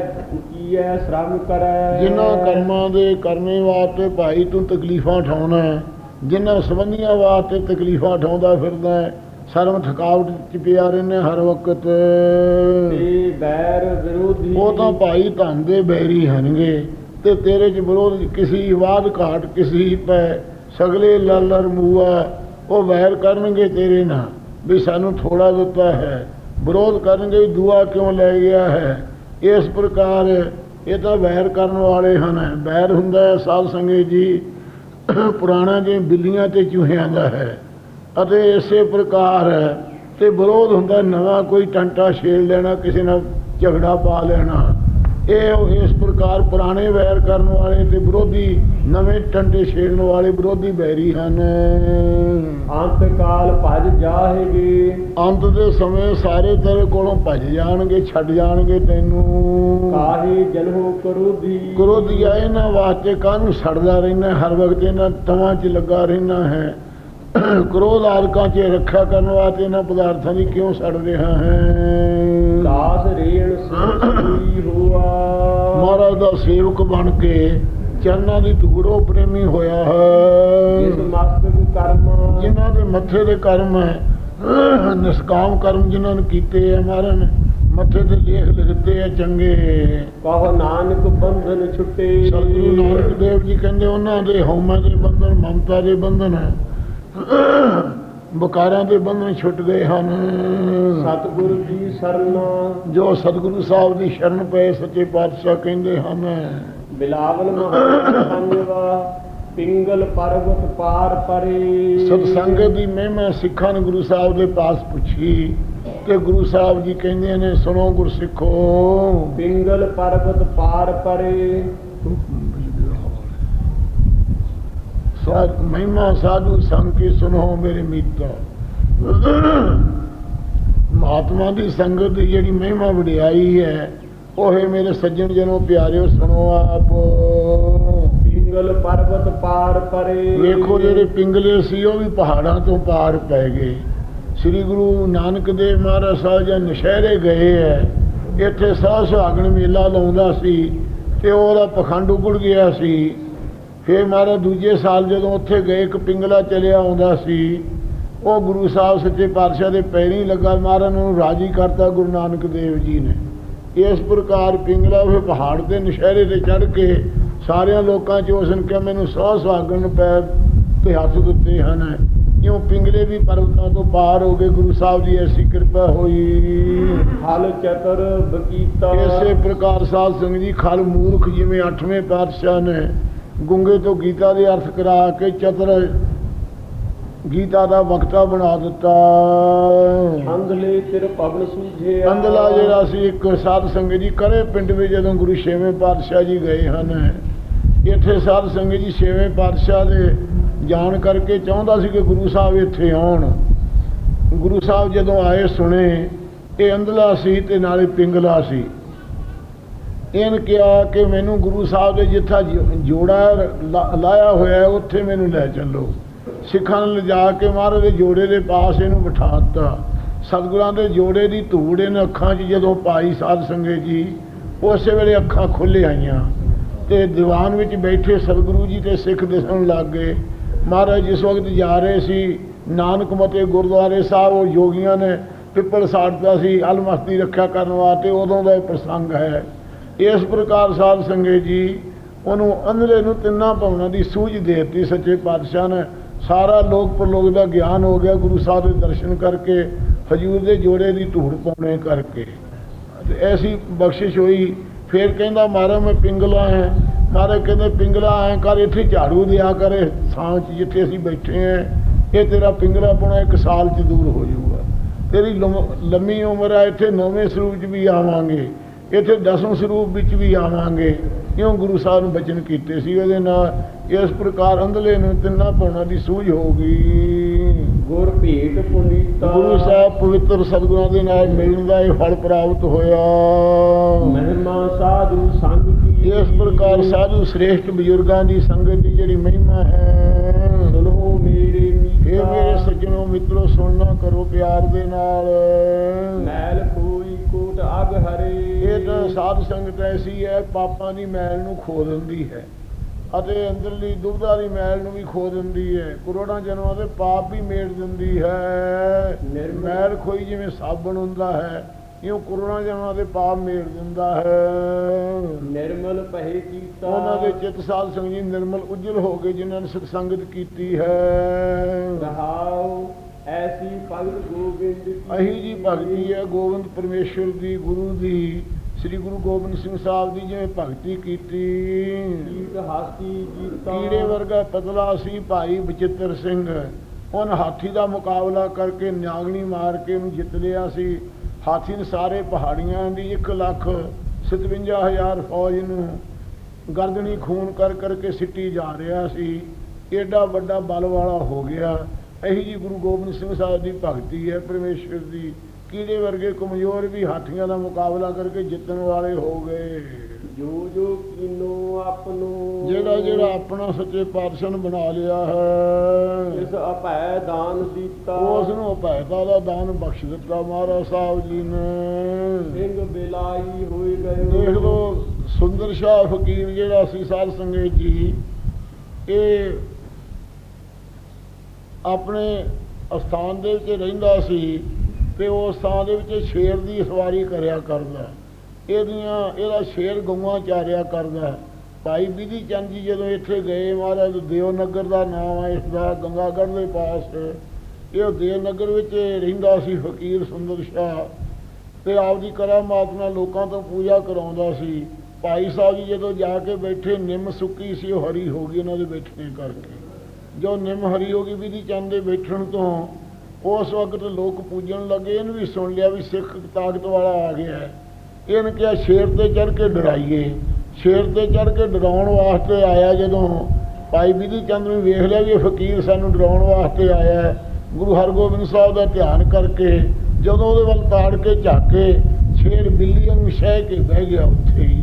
ਕੀਐ ਸ਼ਰਮ ਕਰੈ। ਜਿਨ੍ਹਾਂ ਕਰਮਾਂ ਦੇ ਕਰਨੇ ਵਾਸਤੇ ਭਾਈ ਤੂੰ ਤਕਲੀਫਾਂ ਉਠਾਉਣਾ ਹੈ ਜਿਨ੍ਹਾਂ ਸੰਬੰਧੀਆਂ ਵਾਸਤੇ ਤਕਲੀਫਾਂ ਉਠਾਉਂਦਾ ਫਿਰਦਾ ਹੈ ਸਰਮ ਥਕਾਵਟ ਚ ਪਿਆ ਰਹਿੰਦੇ ਹਰ ਵਕਤ। ਤੇ ਬੈਰ ਵਿਰੋਧੀ ਉਹ ਤਾਂ ਭਾਈ ਧਨ ਦੇ ਬੈਰੀ ਹਨਗੇ ਤੇ ਤੇਰੇ ਚ ਵਿਰੋਧ ਕਿਸੇ ਵਾਦ ਘਾਟ ਕਿਸੇ ਪੈ ਸਗਲੇ ਲਲਰ ਮੂਆ, ਉਹ ਵੈਰ ਕਰਨਗੇ ਤੇਰੇ ਨਾਲ ਵੀ ਸਾਨੂੰ ਥੋੜਾ ਦਿੱਤਾ ਹੈ। ਵਿਰੋਧ ਕਰਨਗੇ ਵੀ ਦੁਆ ਕਿਉਂ ਲੈ ਗਿਆ ਹੈ? ਇਸ ਪ੍ਰਕਾਰ ਇਹ ਤਾਂ ਵੈਰ ਕਰਨ ਵਾਲੇ ਹਨ। ਵੈਰ ਹੁੰਦਾ ਹੈ ਸਾਧ ਸੰਗਤ ਜੀ, ਪੁਰਾਣਾ ਜਿਵੇਂ ਬਿੱਲੀਆਂ ਤੇ ਚੂਹਿਆਂ ਦਾ ਹੈ। ਅਤੇ ਇਸੇ ਪ੍ਰਕਾਰ ਤੇ ਵਿਰੋਧ ਹੁੰਦਾ, ਨਵਾਂ ਕੋਈ ਟੰਟਾ ਛੇੜ ਲੈਣਾ, ਕਿਸੇ ਨਾਲ ਝਗੜਾ ਪਾ ਲੈਣਾ। ਇਹ ਇਸ ਪ੍ਰਕਾਰ ਪੁਰਾਣੇ ਵੈਰ ਕਰਨ ਵਾਲੇ ਤੇ ਵਿਰੋਧੀ ਨਵੇਂ ਟੰਟੇ ਛੇੜਨ ਵਾਲੇ ਵਿਰੋਧੀ ਬੈਰੀ ਹਨ। ਅੰਤ ਕਾਲ ਭਜ ਜਾਹੇਗੇ ਅੰਤ ਦੇ ਸਮੇਂ ਸਾਰੇ ਤੇਰੇ ਕੋਲੋਂ ਭੱਜ ਜਾਣਗੇ ਛੱਡ ਜਾਣਗੇ ਤੈਨੂੰ। ਕਾਹੇ ਜਨੋ ਕਰੋਧੀ ਕਰੋਧੀ ਆ ਇਹਨਾਂ ਵਾਸਤੇ ਕਾਹਨੂੰ ਸੜਦਾ ਰਹਿਣਾ ਹਰ ਵਕਤ ਇਹਨਾਂ ਤਵਾਂ 'ਚ ਲੱਗਾ ਰਹਿਣਾ ਹੈ। ਕ੍ਰੋਧ ਆਦਿਕਾਂ 'ਚ ਰੱਖਿਆ ਕਰਨ ਵਾਸਤੇ ਇਹਨਾਂ ਪਦਾਰਥਾਂ ਦੀ ਕਿਉਂ ਸੜ ਰਿਹਾ ਹੈ? ਦਾਸ ਰੇਣ ਸੋਈ ਹੋਆ। ਮਹਾਰਾਜ ਦਾ ਸੇਵਕ ਬਣ ਕੇ ਚਰਨਾਂ ਦੀ ਧੂੜੋ ਪ੍ਰੇਮੀ ਹੋਇਆ ਹੈ। ਮਸਤਕ ਕਰਮ। ਜਿਨ੍ਹਾਂ ਦੇ ਮੱਥੇ ਦੇ ਕਰਮ ਹੈ ਨਿਸਕਾਮ ਕਰਮ ਜਿਨ੍ਹਾਂ ਨੇ ਕੀਤੇ ਆ ਮਹਾਰਾਜ ਨੇ ਮੱਥੇ ਤੇ ਲੇਖ ਲਿਖਦੇ ਆ ਚੰਗੇ। ਕਹੋ ਨਾਨਕ ਬੰਧਨ ਛੁੱਟੇ। ਸਤਿਗੁਰੂ ਨਾਨਕ ਦੇਵ ਜੀ ਕਹਿੰਦੇ ਉਹਨਾਂ ਦੇ ਹਉਮੈ ਦੇ ਬੰਧਨ ਮਮਤਾ ਦੇ ਬੰਧਨ ਬਕਾਰਾਂ ਦੇ ਬੰਧਨ ਛੁੱਟ ਗਏ ਹਨ। ਸਤਿਗੁਰ ਦੀ ਸਰਨਾ। ਜੋ ਸਤਿਗੁਰੂ ਸਾਹਿਬ ਦੀ ਸ਼ਰਨ ਪਏ ਸੱਚੇ ਪਾਤਸ਼ਾਹ ਕਹਿੰਦੇ ਹਨ। ਬਿਲਾਵਲ ਮਹਾਰਾਜ ਪਿੰਗਲ ਪਰਬਤ ਪਾਰ ਪਰੇ। ਸਤਸੰਗ ਦੀ ਮਹਿਮਾ ਸਿੱਖਾਂ ਨੇ ਗੁਰੂ ਸਾਹਿਬ ਦੇ ਪਾਸ ਪੁੱਛੀ ਤੇ ਗੁਰੂ ਸਾਹਿਬ ਜੀ ਕਹਿੰਦੇ ਨੇ ਸੁਣੋ ਗੁਰਸਿੱਖੋ। ਪਿੰਗਲ ਪਰਬਤ ਪਾਰ ਪਰੇ। ਸਾਧ ਮਹਿਮਾ ਸਾਧੂ ਸੰਗ ਕੀ ਸੁਣੋ ਮੇਰੇ ਮੀਤੋ। ਮਹਾਤਮਾ ਦੀ ਸੰਗਤ ਦੀ ਜਿਹੜੀ ਮਹਿਮਾ ਵਡਿਆਈ ਹੈ ਉਹ ਹੈ ਮੇਰੇ ਸੱਜਣ ਜਨੋ ਪਿਆਰਿਓ ਸੁਣੋ ਆਪ। ਪਿੰਗਲ ਪਰਬਤ ਪਾਰ ਪਰੇ ਵੇਖੋ ਜਿਹੜੇ ਪਿੰਗਲੇ ਸੀ ਉਹ ਵੀ ਪਹਾੜਾਂ ਤੋਂ ਪਾਰ ਪੈ ਗਏ। ਸ੍ਰੀ ਗੁਰੂ ਨਾਨਕ ਦੇਵ ਮਹਾਰਾਜ ਸਾਹਿਬ ਜੀ ਨਸ਼ਹਿਰੇ ਗਏ ਹੈ ਇੱਥੇ ਸਾਹ ਸੁਹਾਗਣ ਮੇਲਾ ਲਾਉਂਦਾ ਸੀ ਤੇ ਉਹਦਾ ਪਖੰਡ ਉਗੜ ਗਿਆ ਸੀ। ਫਿਰ ਮਹਾਰਾਜ ਦੂਜੇ ਸਾਲ ਜਦੋਂ ਉੱਥੇ ਗਏ ਇੱਕ ਪਿੰਗਲਾ ਚਲਿਆ ਆਉਂਦਾ ਸੀ। ਉਹ ਗੁਰੂ ਸਾਹਿਬ ਸੱਚੇ ਪਾਤਸ਼ਾਹ ਦੇ ਪੈਰੀਂ ਲੱਗਾ। ਮਹਾਰਾਜ ਨੂੰ ਰਾਜੀ ਕਰਤਾ ਗੁਰੂ ਨਾਨਕ ਦੇਵ ਜੀ ਨੇ। ਇਸ ਪ੍ਰਕਾਰ ਪਿੰਗਲਾ ਉਹ ਪਹਾੜ ਤੇ ਨਸ਼ਹਿਰੇ ਤੇ ਚੜ ਕੇ ਸਾਰਿਆਂ ਲੋਕਾਂ 'ਚ ਉਸ ਨੇ ਕਿਹਾ ਮੈਨੂੰ ਸੌ ਸੁਹਾਗਣ ਪੈਰ ਤੇ ਹੱਥ ਦਿੱਤੇ ਹਨ। ਇਉਂ ਪਿੰਗਲੇ ਵੀ ਪਰਵਤਾਂ ਤੋਂ ਪਾਰ ਹੋ ਗਏ। ਗੁਰੂ ਸਾਹਿਬ ਦੀ ਐਸੀ ਕਿਰਪਾ ਹੋਈ। ਹਲ ਚਤਰ ਬਕੀਤਾ। ਇਸੇ ਪ੍ਰਕਾਰ ਸਾਧ ਸੰਗਤ ਜੀ ਖਲ ਮੂਰਖ ਜਿਵੇਂ ਅੱਠਵੇਂ ਪਾਤਸ਼ਾਹ ਨੇ ਗੁੰਗੇ ਤੋਂ ਗੀਤਾ ਦੇ ਅਰਥ ਕਰਾ ਕੇ ਚਤਰ ਗੀਤਾ ਦਾ ਵਕਤਾ ਬਣਾ ਦਿੱਤਾ। ਅੰਧਲੇ ਤੇਰ ਪਵਨ ਸੂਝਿਆ ਅੰਦਲਾ ਜਿਹੜਾ ਸੀ ਇੱਕ ਸਾਧ ਸੰਗਤ ਜੀ ਕਰੇ ਪਿੰਡ ਵਿੱਚ ਜਦੋਂ ਗੁਰੂ ਛੇਵੇਂ ਪਾਤਸ਼ਾਹ ਜੀ ਗਏ ਹਨ। ਇੱਥੇ ਸਾਧ ਸੰਗਤ ਜੀ ਛੇਵੇਂ ਪਾਤਸ਼ਾਹ ਦੇ ਜਾਣ ਕਰਕੇ ਚਾਹੁੰਦਾ ਸੀ ਕਿ ਗੁਰੂ ਸਾਹਿਬ ਇੱਥੇ ਆਉਣ। ਗੁਰੂ ਸਾਹਿਬ ਜਦੋਂ ਆਏ ਸੁਣੇ ਇਹ ਅੰਦਲਾ ਸੀ ਤੇ ਨਾਲੇ ਪਿੰਗਲਾ ਸੀ। ਇਹਨ ਕਿਹਾ ਕਿ ਮੈਨੂੰ ਗੁਰੂ ਸਾਹਿਬ ਦੇ ਜਿੱਥਾ ਜੋ- ਜੋੜਾ ਲਾ- ਲਾਇਆ ਹੋਇਆ ਉੱਥੇ ਮੈਨੂੰ ਲੈ ਚੱਲੋ। ਸਿੱਖਾਂ ਨੂੰ ਲਿਜਾ ਕੇ ਮਹਾਰਾਜ ਦੇ ਜੋੜੇ ਦੇ ਪਾਸ ਇਹਨੂੰ ਬਿਠਾ ਦਿੱਤਾ। ਸਤਿਗੁਰਾਂ ਦੇ ਜੋੜੇ ਦੀ ਧੂੜ ਇਹਨੇ ਅੱਖਾਂ 'ਚ ਜਦੋਂ ਪਾਈ ਸਾਧ ਸੰਗਤ ਜੀ, ਉਸੇ ਵੇਲੇ ਅੱਖਾਂ ਖੁੱਲ੍ਹ ਆਈਆਂ ਤੇ ਦੀਵਾਨ ਵਿੱਚ ਬੈਠੇ ਸਤਿਗੁਰੂ ਜੀ ਤੇ ਸਿੱਖ ਦਿਸਣ ਲੱਗ ਗਏ। ਮਹਾਰਾਜ ਜਿਸ ਵਕਤ ਜਾ ਰਹੇ ਸੀ, ਨਾਨਕ ਮਤੇ ਗੁਰਦੁਆਰੇ ਸਾਹਿਬ, ਉਹ ਯੋਗੀਆਂ ਨੇ ਪਿੱਪਲ ਸਾੜਦਾ ਸੀ, ਅਲਮਸਤ ਦੀ ਰੱਖਿਆ ਕਰਨ ਵਾਸਤੇ, ਉਦੋਂ ਦਾ ਇਹ ਪ੍ਰਸੰਗ ਹੈ। ਇਸ ਪ੍ਰਕਾਰ ਸਾਧ ਸੰਗਤ ਜੀ, ਉਹਨੂੰ ਅੰਧਲੇ ਨੂੰ ਤਿੰਨਾਂ ਭਵਨਾਂ ਦੀ ਸੂਝ ਦੇ ਦਿੱਤੀ, ਸੱਚੇ ਪਾਤਸ਼ਾਹ ਨੇ। ਸਾਰਾ ਲੋਕ ਪ੍ਰਲੋਕ ਦਾ ਗਿਆਨ ਹੋ ਗਿਆ ਗੁਰੂ ਸਾਹਿਬ ਦੇ ਦਰਸ਼ਨ ਕਰਕੇ, ਹਜੂਰ ਦੇ ਜੋੜੇ ਦੀ ਧੂੜ ਪਾਉਣੇ ਕਰਕੇ। ਤੇ ਐਸੀ ਬਖਸ਼ਿਸ਼ ਹੋਈ, ਫਿਰ ਕਹਿੰਦਾ ਮਾਰਾ ਮੈਂ ਪਿੰਗਲਾ ਹੈ। ਮਾਰੇ ਕਹਿੰਦੇ, ਪਿੰਗਲਾ ਐ ਕਰ, ਇੱਥੇ ਝਾੜੂ ਦਿਆ ਕਰੇ ਥਾਂ 'ਚ ਜਿੱਥੇ ਅਸੀਂ ਬੈਠੇ ਐ ਇਹ ਤੇਰਾ ਪਿੰਗਲਾ ਪੁਣਾ ਇੱਕ ਸਾਲ 'ਚ ਦੂਰ ਹੋ ਜਾਊਗਾ। ਤੇਰੀ ਲੰਮੀ ਉਮਰ ਆ, ਇੱਥੇ ਨੌਵੇਂ ਸਰੂਪ 'ਚ ਵੀ ਆਵਾਂਗੇ। ਇੱਥੇ ਦਸਵੇਂ ਸਰੂਪ ਵਿੱਚ ਵੀ ਆਵਾਂਗੇ। ਕਿਉਂ ਗੁਰੂ ਸਾਹਿਬ ਨੂੰ ਬਚਨ ਕੀਤੇ ਸੀ ਉਹਦੇ ਨਾਲ। ਇਸ ਪ੍ਰਕਾਰ ਅੰਧਲੇ ਨੂੰ ਤਿੰਨਾਂ ਪਾਉਣਾ ਦੀ ਸੂਝ ਹੋ ਗਈ। ਗੁਰ ਭੇਟ ਪੁਨੀਤਾ। ਗੁਰੂ ਸਾਹਿਬ ਪਵਿੱਤਰ ਸਤਿਗੁਰਾਂ ਦੇ ਨਾਲ ਮਿਲਣ ਦਾ ਇਹ ਫਲ ਪ੍ਰਾਪਤ ਹੋਇਆ। ਮਹਿਮਾ ਸਾਧੂ ਸੰਗ ਕੀ ਇਸ ਪ੍ਰਕਾਰ ਸਾਧੂ ਸ੍ਰੇਸ਼ਟ ਬਜ਼ੁਰਗਾਂ ਦੀ ਸੰਗਤ ਦੀ ਜਿਹੜੀ ਮਹਿਮਾ ਹੈ ਸੁਣੋ ਮੇਰੇ ਇਹ ਮੀਤਾ ਮੇਰੇ ਸੱਜਣੋ ਮਿੱਤਰੋ ਸੁਣਨਾ ਕਰੋ ਪਿਆਰ ਦੇ ਨਾਲ। ਮੈਲ ਸਾਧ ਸੰਗਤ ਐਸੀ ਹੈ ਪਾਪਾਂ ਦੀ ਮੈਲ ਨੂੰ ਖੋ ਦਿੰਦੀ ਹੈ ਅਤੇ ਅੰਦਰਲੀ ਦੁਬਦਾ ਦੀ ਮੈਲ ਨੂੰ ਵੀ ਖੋ ਦਿੰਦੀ ਹੈ। ਕਰੋੜਾਂ ਜਨਮਾਂ ਦੇ ਪਾਪ ਵੀ ਮੇੜ ਦਿੰਦੀ ਹੈ। ਨਿਰਮਲ- ਮੈਲ ਖੋਈ ਜਿਵੇਂ ਸਾਬਣ ਹੁੰਦਾ ਹੈ ਇਉਂ ਕਰੋੜਾਂ ਜਨਮਾਂ ਦੇ ਪਾਪ ਮੇੜ ਦਿੰਦਾ ਹੈ। ਨਿਰਮਲ ਪਹਿ ਕੀਤਾ। ਉਹਨਾਂ ਦੇ ਚਿੱਤ ਸਾਧ ਸੰਗ ਜੀ ਨਿਰਮਲ ਉਜਲ ਹੋ ਗਏ ਜਿਨ੍ਹਾਂ ਨੇ ਸਤ ਸੰਗਤ ਕੀਤੀ ਹੈ। ਰਹਾਉ ਐਸੀ ਭਗਤ ਗੋਬਿੰਦ ਅਹੀ ਜੀ ਭਗਤੀ ਹੈ ਗੋਬਿੰਦ ਪਰਮੇਸ਼ਰ ਦੀ ਗੁਰੂ ਦੀ। ਸ੍ਰੀ ਗੁਰੂ ਗੋਬਿੰਦ ਸਿੰਘ ਸਾਹਿਬ ਦੀ ਜਿਵੇਂ ਭਗਤੀ ਕੀਤੀ। ਜੀਤ ਹਾਸੀ ਜੀਤਾ ਕੀੜੇ ਵਰਗਾ ਪਤਲਾ ਸੀ ਭਾਈ ਬਚਿੱਤਰ ਸਿੰਘ। ਉਹਨ ਹਾਥੀ ਦਾ ਮੁਕਾਬਲਾ ਕਰਕੇ ਨਿਆਗਣੀ ਮਾਰ ਕੇ ਉਹਨੂੰ ਜਿੱਤ ਲਿਆ ਸੀ। ਹਾਥੀ ਨੇ ਸਾਰੇ ਪਹਾੜੀਆਂ ਦੀ 1 ਲੱਖ 57000 ਫੌਜ ਨੂੰ ਗਰਦਨੀ ਖੂਨ ਕਰ ਕਰਕੇ ਸਿੱਟੀ ਜਾ ਰਿਹਾ ਸੀ। ਏਡਾ ਵੱਡਾ ਬਲ ਵਾਲਾ ਹੋ ਗਿਆ। ਇਹੀ ਜੀ ਗੁਰੂ ਗੋਬਿੰਦ ਸਿੰਘ ਸਾਹਿਬ ਦੀ ਭਗਤੀ ਹੈ ਪਰਮੇਸ਼ਰ ਦੀ ਕੀੜੇ ਵਰਗੇ ਕਮਜ਼ੋਰ ਵੀ ਹਾਥੀਆਂ ਦਾ ਮੁਕਾਬਲਾ ਕਰਕੇ ਜਿੱਤਣ ਵਾਲੇ ਹੋ ਗਏ? ਜੋ ਜੋ ਕੀਨੋ ਆਪਨੋ। ਜਿਹੜਾ ਜਿਹੜਾ ਆਪਣਾ ਸੱਚੇ ਪਾਤਸ਼ਾਹ ਨੂੰ ਬਣਾ ਲਿਆ ਹੈ। ਇਸ ਅਭੈ ਦਾਨ ਦਿੱਤਾ। ਉਸ ਨੂੰ ਭੈਤਾ ਦਾ ਦਾਨ ਬਖਸ਼ ਦਿੱਤਾ ਮਹਾਰਾਜ ਸਾਹਿਬ ਜੀ ਨੇ। ਸਿੰਘ ਬਿਲਾਈ ਹੋਏ ਗਏ। ਦੇਖ ਲਓ ਸੁੰਦਰ ਸ਼ਾਹ ਫਕੀਰ ਜਿਹੜਾ ਸੀ ਸਾਧ ਸੰਗਤ ਜੀ ਇਹ ਆਪਣੇ ਅਸਥਾਨ ਦੇ ਵਿੱਚ ਰਹਿੰਦਾ ਸੀ। ਤੇ ਉਸ ਥਾਂ ਦੇ ਵਿੱਚ ਸ਼ੇਰ ਦੀ ਸਵਾਰੀ ਕਰਿਆ ਕਰਦਾ। ਇਹਦੀਆਂ, ਇਹਦਾ ਸ਼ੇਰ ਗਊਆਂ ਚਾਰਿਆ ਕਰਦਾ। ਭਾਈ ਬਿਧੀ ਚੰਦ ਜੀ ਜਦੋਂ ਇੱਥੇ ਗਏ, ਮਹਾਰਾਜ, ਦੇਵਨਗਰ ਦਾ ਨਾਮ ਹੈ ਇਸ ਦਾ, ਗੰਗਾਗੜ੍ਹ ਦੇ ਪਾਸ। ਇਹ ਦੇਵਨਗਰ ਵਿੱਚ ਰਹਿੰਦਾ ਸੀ ਫਕੀਰ ਸੁੰਦਰ ਸ਼ਾਹ। ਤੇ ਆਪਦੀ ਕਰਾਮਾਤ ਨਾਲ ਲੋਕਾਂ ਤੋਂ ਪੂਜਾ ਕਰਾਉਂਦਾ ਸੀ। ਭਾਈ ਸਾਹਿਬ ਜੀ ਜਦੋਂ ਜਾ ਕੇ ਬੈਠੇ, ਨਿੰਮ ਸੁੱਕੀ ਸੀ, ਉਹ ਹਰੀ ਹੋ ਗਈ ਉਹਨਾਂ ਦੇ ਬੈਠਣੇ ਕਰਕੇ। ਜੋ ਨਿੰਮ ਹਰੀ ਹੋ ਗਈ ਵਿਧੀ ਚੰਦ ਦੇ ਬੈਠਣ ਤੋਂ ਉਸ ਵਕਤ ਲੋਕ ਪੂਜਣ ਲੱਗੇ, ਇਹਨੂੰ ਵੀ ਸੁਣ ਲਿਆ ਵੀ ਸਿੱਖ ਤਾਕਤ ਵਾਲਾ ਆ ਗਿਆ ਹੈ। ਇਹਨੇ ਕਿਹਾ, ਸ਼ੇਰ ਤੇ ਚੜ ਕੇ ਡਰਾਈਏ। ਸ਼ੇਰ ਤੇ ਚੜ ਕੇ ਡਰਾਉਣ ਵਾਸਤੇ ਆਇਆ ਜਦੋਂ ਭਾਈ ਵਿਧੀ ਚੰਦ ਨੂੰ ਵੇਖ ਲਿਆ ਵੀ ਇਹ ਫਕੀਰ ਸਾਨੂੰ ਡਰਾਉਣ ਵਾਸਤੇ ਆਇਆ ਹੈ। ਗੁਰੂ ਹਰਗੋਬਿੰਦ ਸਾਹਿਬ ਦਾ ਧਿਆਨ ਕਰਕੇ ਜਦੋਂ ਉਹਦੇ ਵੱਲ ਤਾੜ ਕੇ ਝਾਕੇ ਸ਼ੇਰ ਬਿੱਲੀ ਵਾਂਗ ਸ਼ਹਿ ਕੇ ਬਹਿ ਗਿਆ ਉੱਥੇ ਹੀ।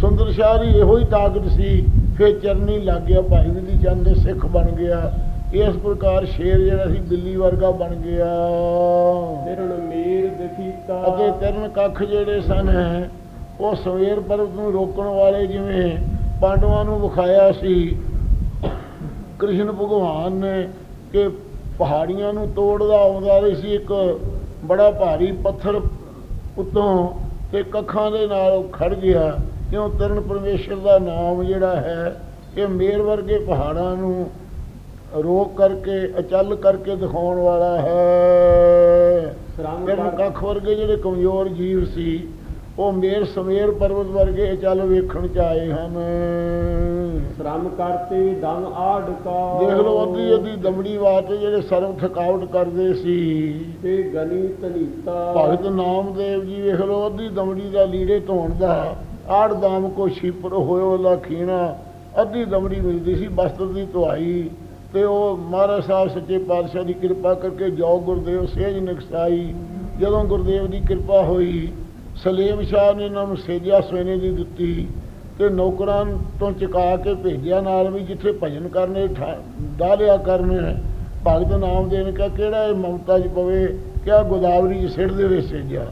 ਸੁੰਦਰ ਸ਼ਾਹ ਦੀ ਇਹੋ ਹੀ ਤਾਕਤ ਸੀ, ਫਿਰ ਚਰਨੀ ਲੱਗ ਗਿਆ, ਭਾਈ ਵਿਧੀ ਚੰਦ ਦੇ ਸਿੱਖ ਬਣ ਗਿਆ। ਇਸ ਪ੍ਰਕਾਰ ਸ਼ੇਰ ਜਿਹੜਾ ਸੀ ਬਿੱਲੀ ਵਰਗਾ ਬਣ ਗਿਆ। ਤਿਰਣ ਮੇਰ ਦਖੀਤਾ। ਅਤੇ ਤਿਰਨ ਕੱਖ ਜਿਹੜੇ ਸਨ ਉਹ ਸਵੇਰ ਪਰਬਤ ਨੂੰ ਰੋਕਣ ਵਾਲੇ ਜਿਵੇਂ ਪਾਂਡਵਾਂ ਨੂੰ ਵਿਖਾਇਆ ਸੀ। ਕ੍ਰਿਸ਼ਨ ਭਗਵਾਨ ਨੇ ਕਿ ਪਹਾੜੀਆਂ ਨੂੰ ਤੋੜਦਾ ਆਉਂਦਾ ਰਹੀ ਸੀ ਇੱਕ ਬੜਾ ਭਾਰੀ ਪੱਥਰ ਉੱਤੋਂ ਤੇ ਕੱਖਾਂ ਦੇ ਨਾਲ ਉਹ ਖੜ ਗਿਆ। ਕਿਉਂ? ਤਰਨ ਪਰਮੇਸ਼ਰ ਦਾ ਨਾਮ ਜਿਹੜਾ ਹੈ ਇਹ ਮੇਰ ਵਰਗੇ ਪਹਾੜਾਂ ਨੂੰ ਰੋਕ ਕਰਕੇ ਅਚਲ ਕਰਕੇ ਦਿਖਾਉਣ ਵਾਲਾ ਹੈ। ਸ਼ਰਮ ਫਿਰ ਕਰ- ਕੱਖ ਵਰਗੇ ਜਿਹੜੇ ਕਮਜ਼ੋਰ ਜੀਵ ਸੀ ਉਹ ਮੇਰ ਸਮੇਰ ਪਰਬਤ ਵਰਗੇ ਚੱਲ ਵੇਖਣ ਚ ਆਏ ਹਨ। ਸ਼ਰਮ ਕਰਤੇ ਦਮ ਆੜਕਾ ਦੇਖ ਲਓ ਅੱਧੀ ਅੱਧੀ ਦਮੜੀ ਬਾਤ ਜਿਹੜੇ ਸਰਵ ਥਕਾਵਟ ਕਰਦੇ ਸੀ। ਤੇ ਗਨੀ ਤਨੀਤਾ ਭਗਤ ਨਾਮਦੇਵ ਜੀ ਵੇਖ ਲਓ ਅੱਧੀ ਦਮੜੀ ਦਾ ਲੀੜੇ ਧੋਣ ਦਾ ਆੜ ਦਾਮ ਕੋ ਛਿਪਰ ਹੋਇਓ ਲਖੀਣਾ ਅੱਧੀ ਦਮੜੀ ਮਿਲਦੀ ਸੀ ਬਸਤਰ ਦੀ ਧੁਆਈ। ਤੇ ਉਹ ਮਹਾਰਾਜ ਸਾਹਿਬ ਸੱਚੇ ਪਾਤਸ਼ਾਹ ਦੀ ਕਿਰਪਾ ਕਰਕੇ ਜੋ ਗੁਰਦੇਵ ਸੇਜ ਨਕਸਾਈ ਜਦੋਂ ਗੁਰਦੇਵ ਦੀ ਕਿਰਪਾ ਹੋਈ, ਸਲੀਮ ਸ਼ਾਹ ਨੇ ਇਹਨਾਂ ਨੂੰ ਸੇਜਿਆ ਸੋਨੇ ਦੀ ਦਿੱਤੀ ਤੇ ਨੌਕਰਾਂ ਤੋਂ ਚੁਕਾ ਕੇ ਭੇਜਿਆ ਨਾਲ ਵੀ ਜਿੱਥੇ ਭਜਨ ਕਰਨੇ ਡਾਲਿਆ ਕਰਨੇ ਭਗਤ ਨਾਮ ਦੇਣ ਕਿਹਾ ਕਿਹੜਾ ਇਹ ਮਮਤਾ 'ਚ ਪਵੇ ਕਿਆ ਗੋਦਾਵਰੀ 'ਚ ਸਿੱਟ ਦੇਵੇ ਸੇਜਿਆ।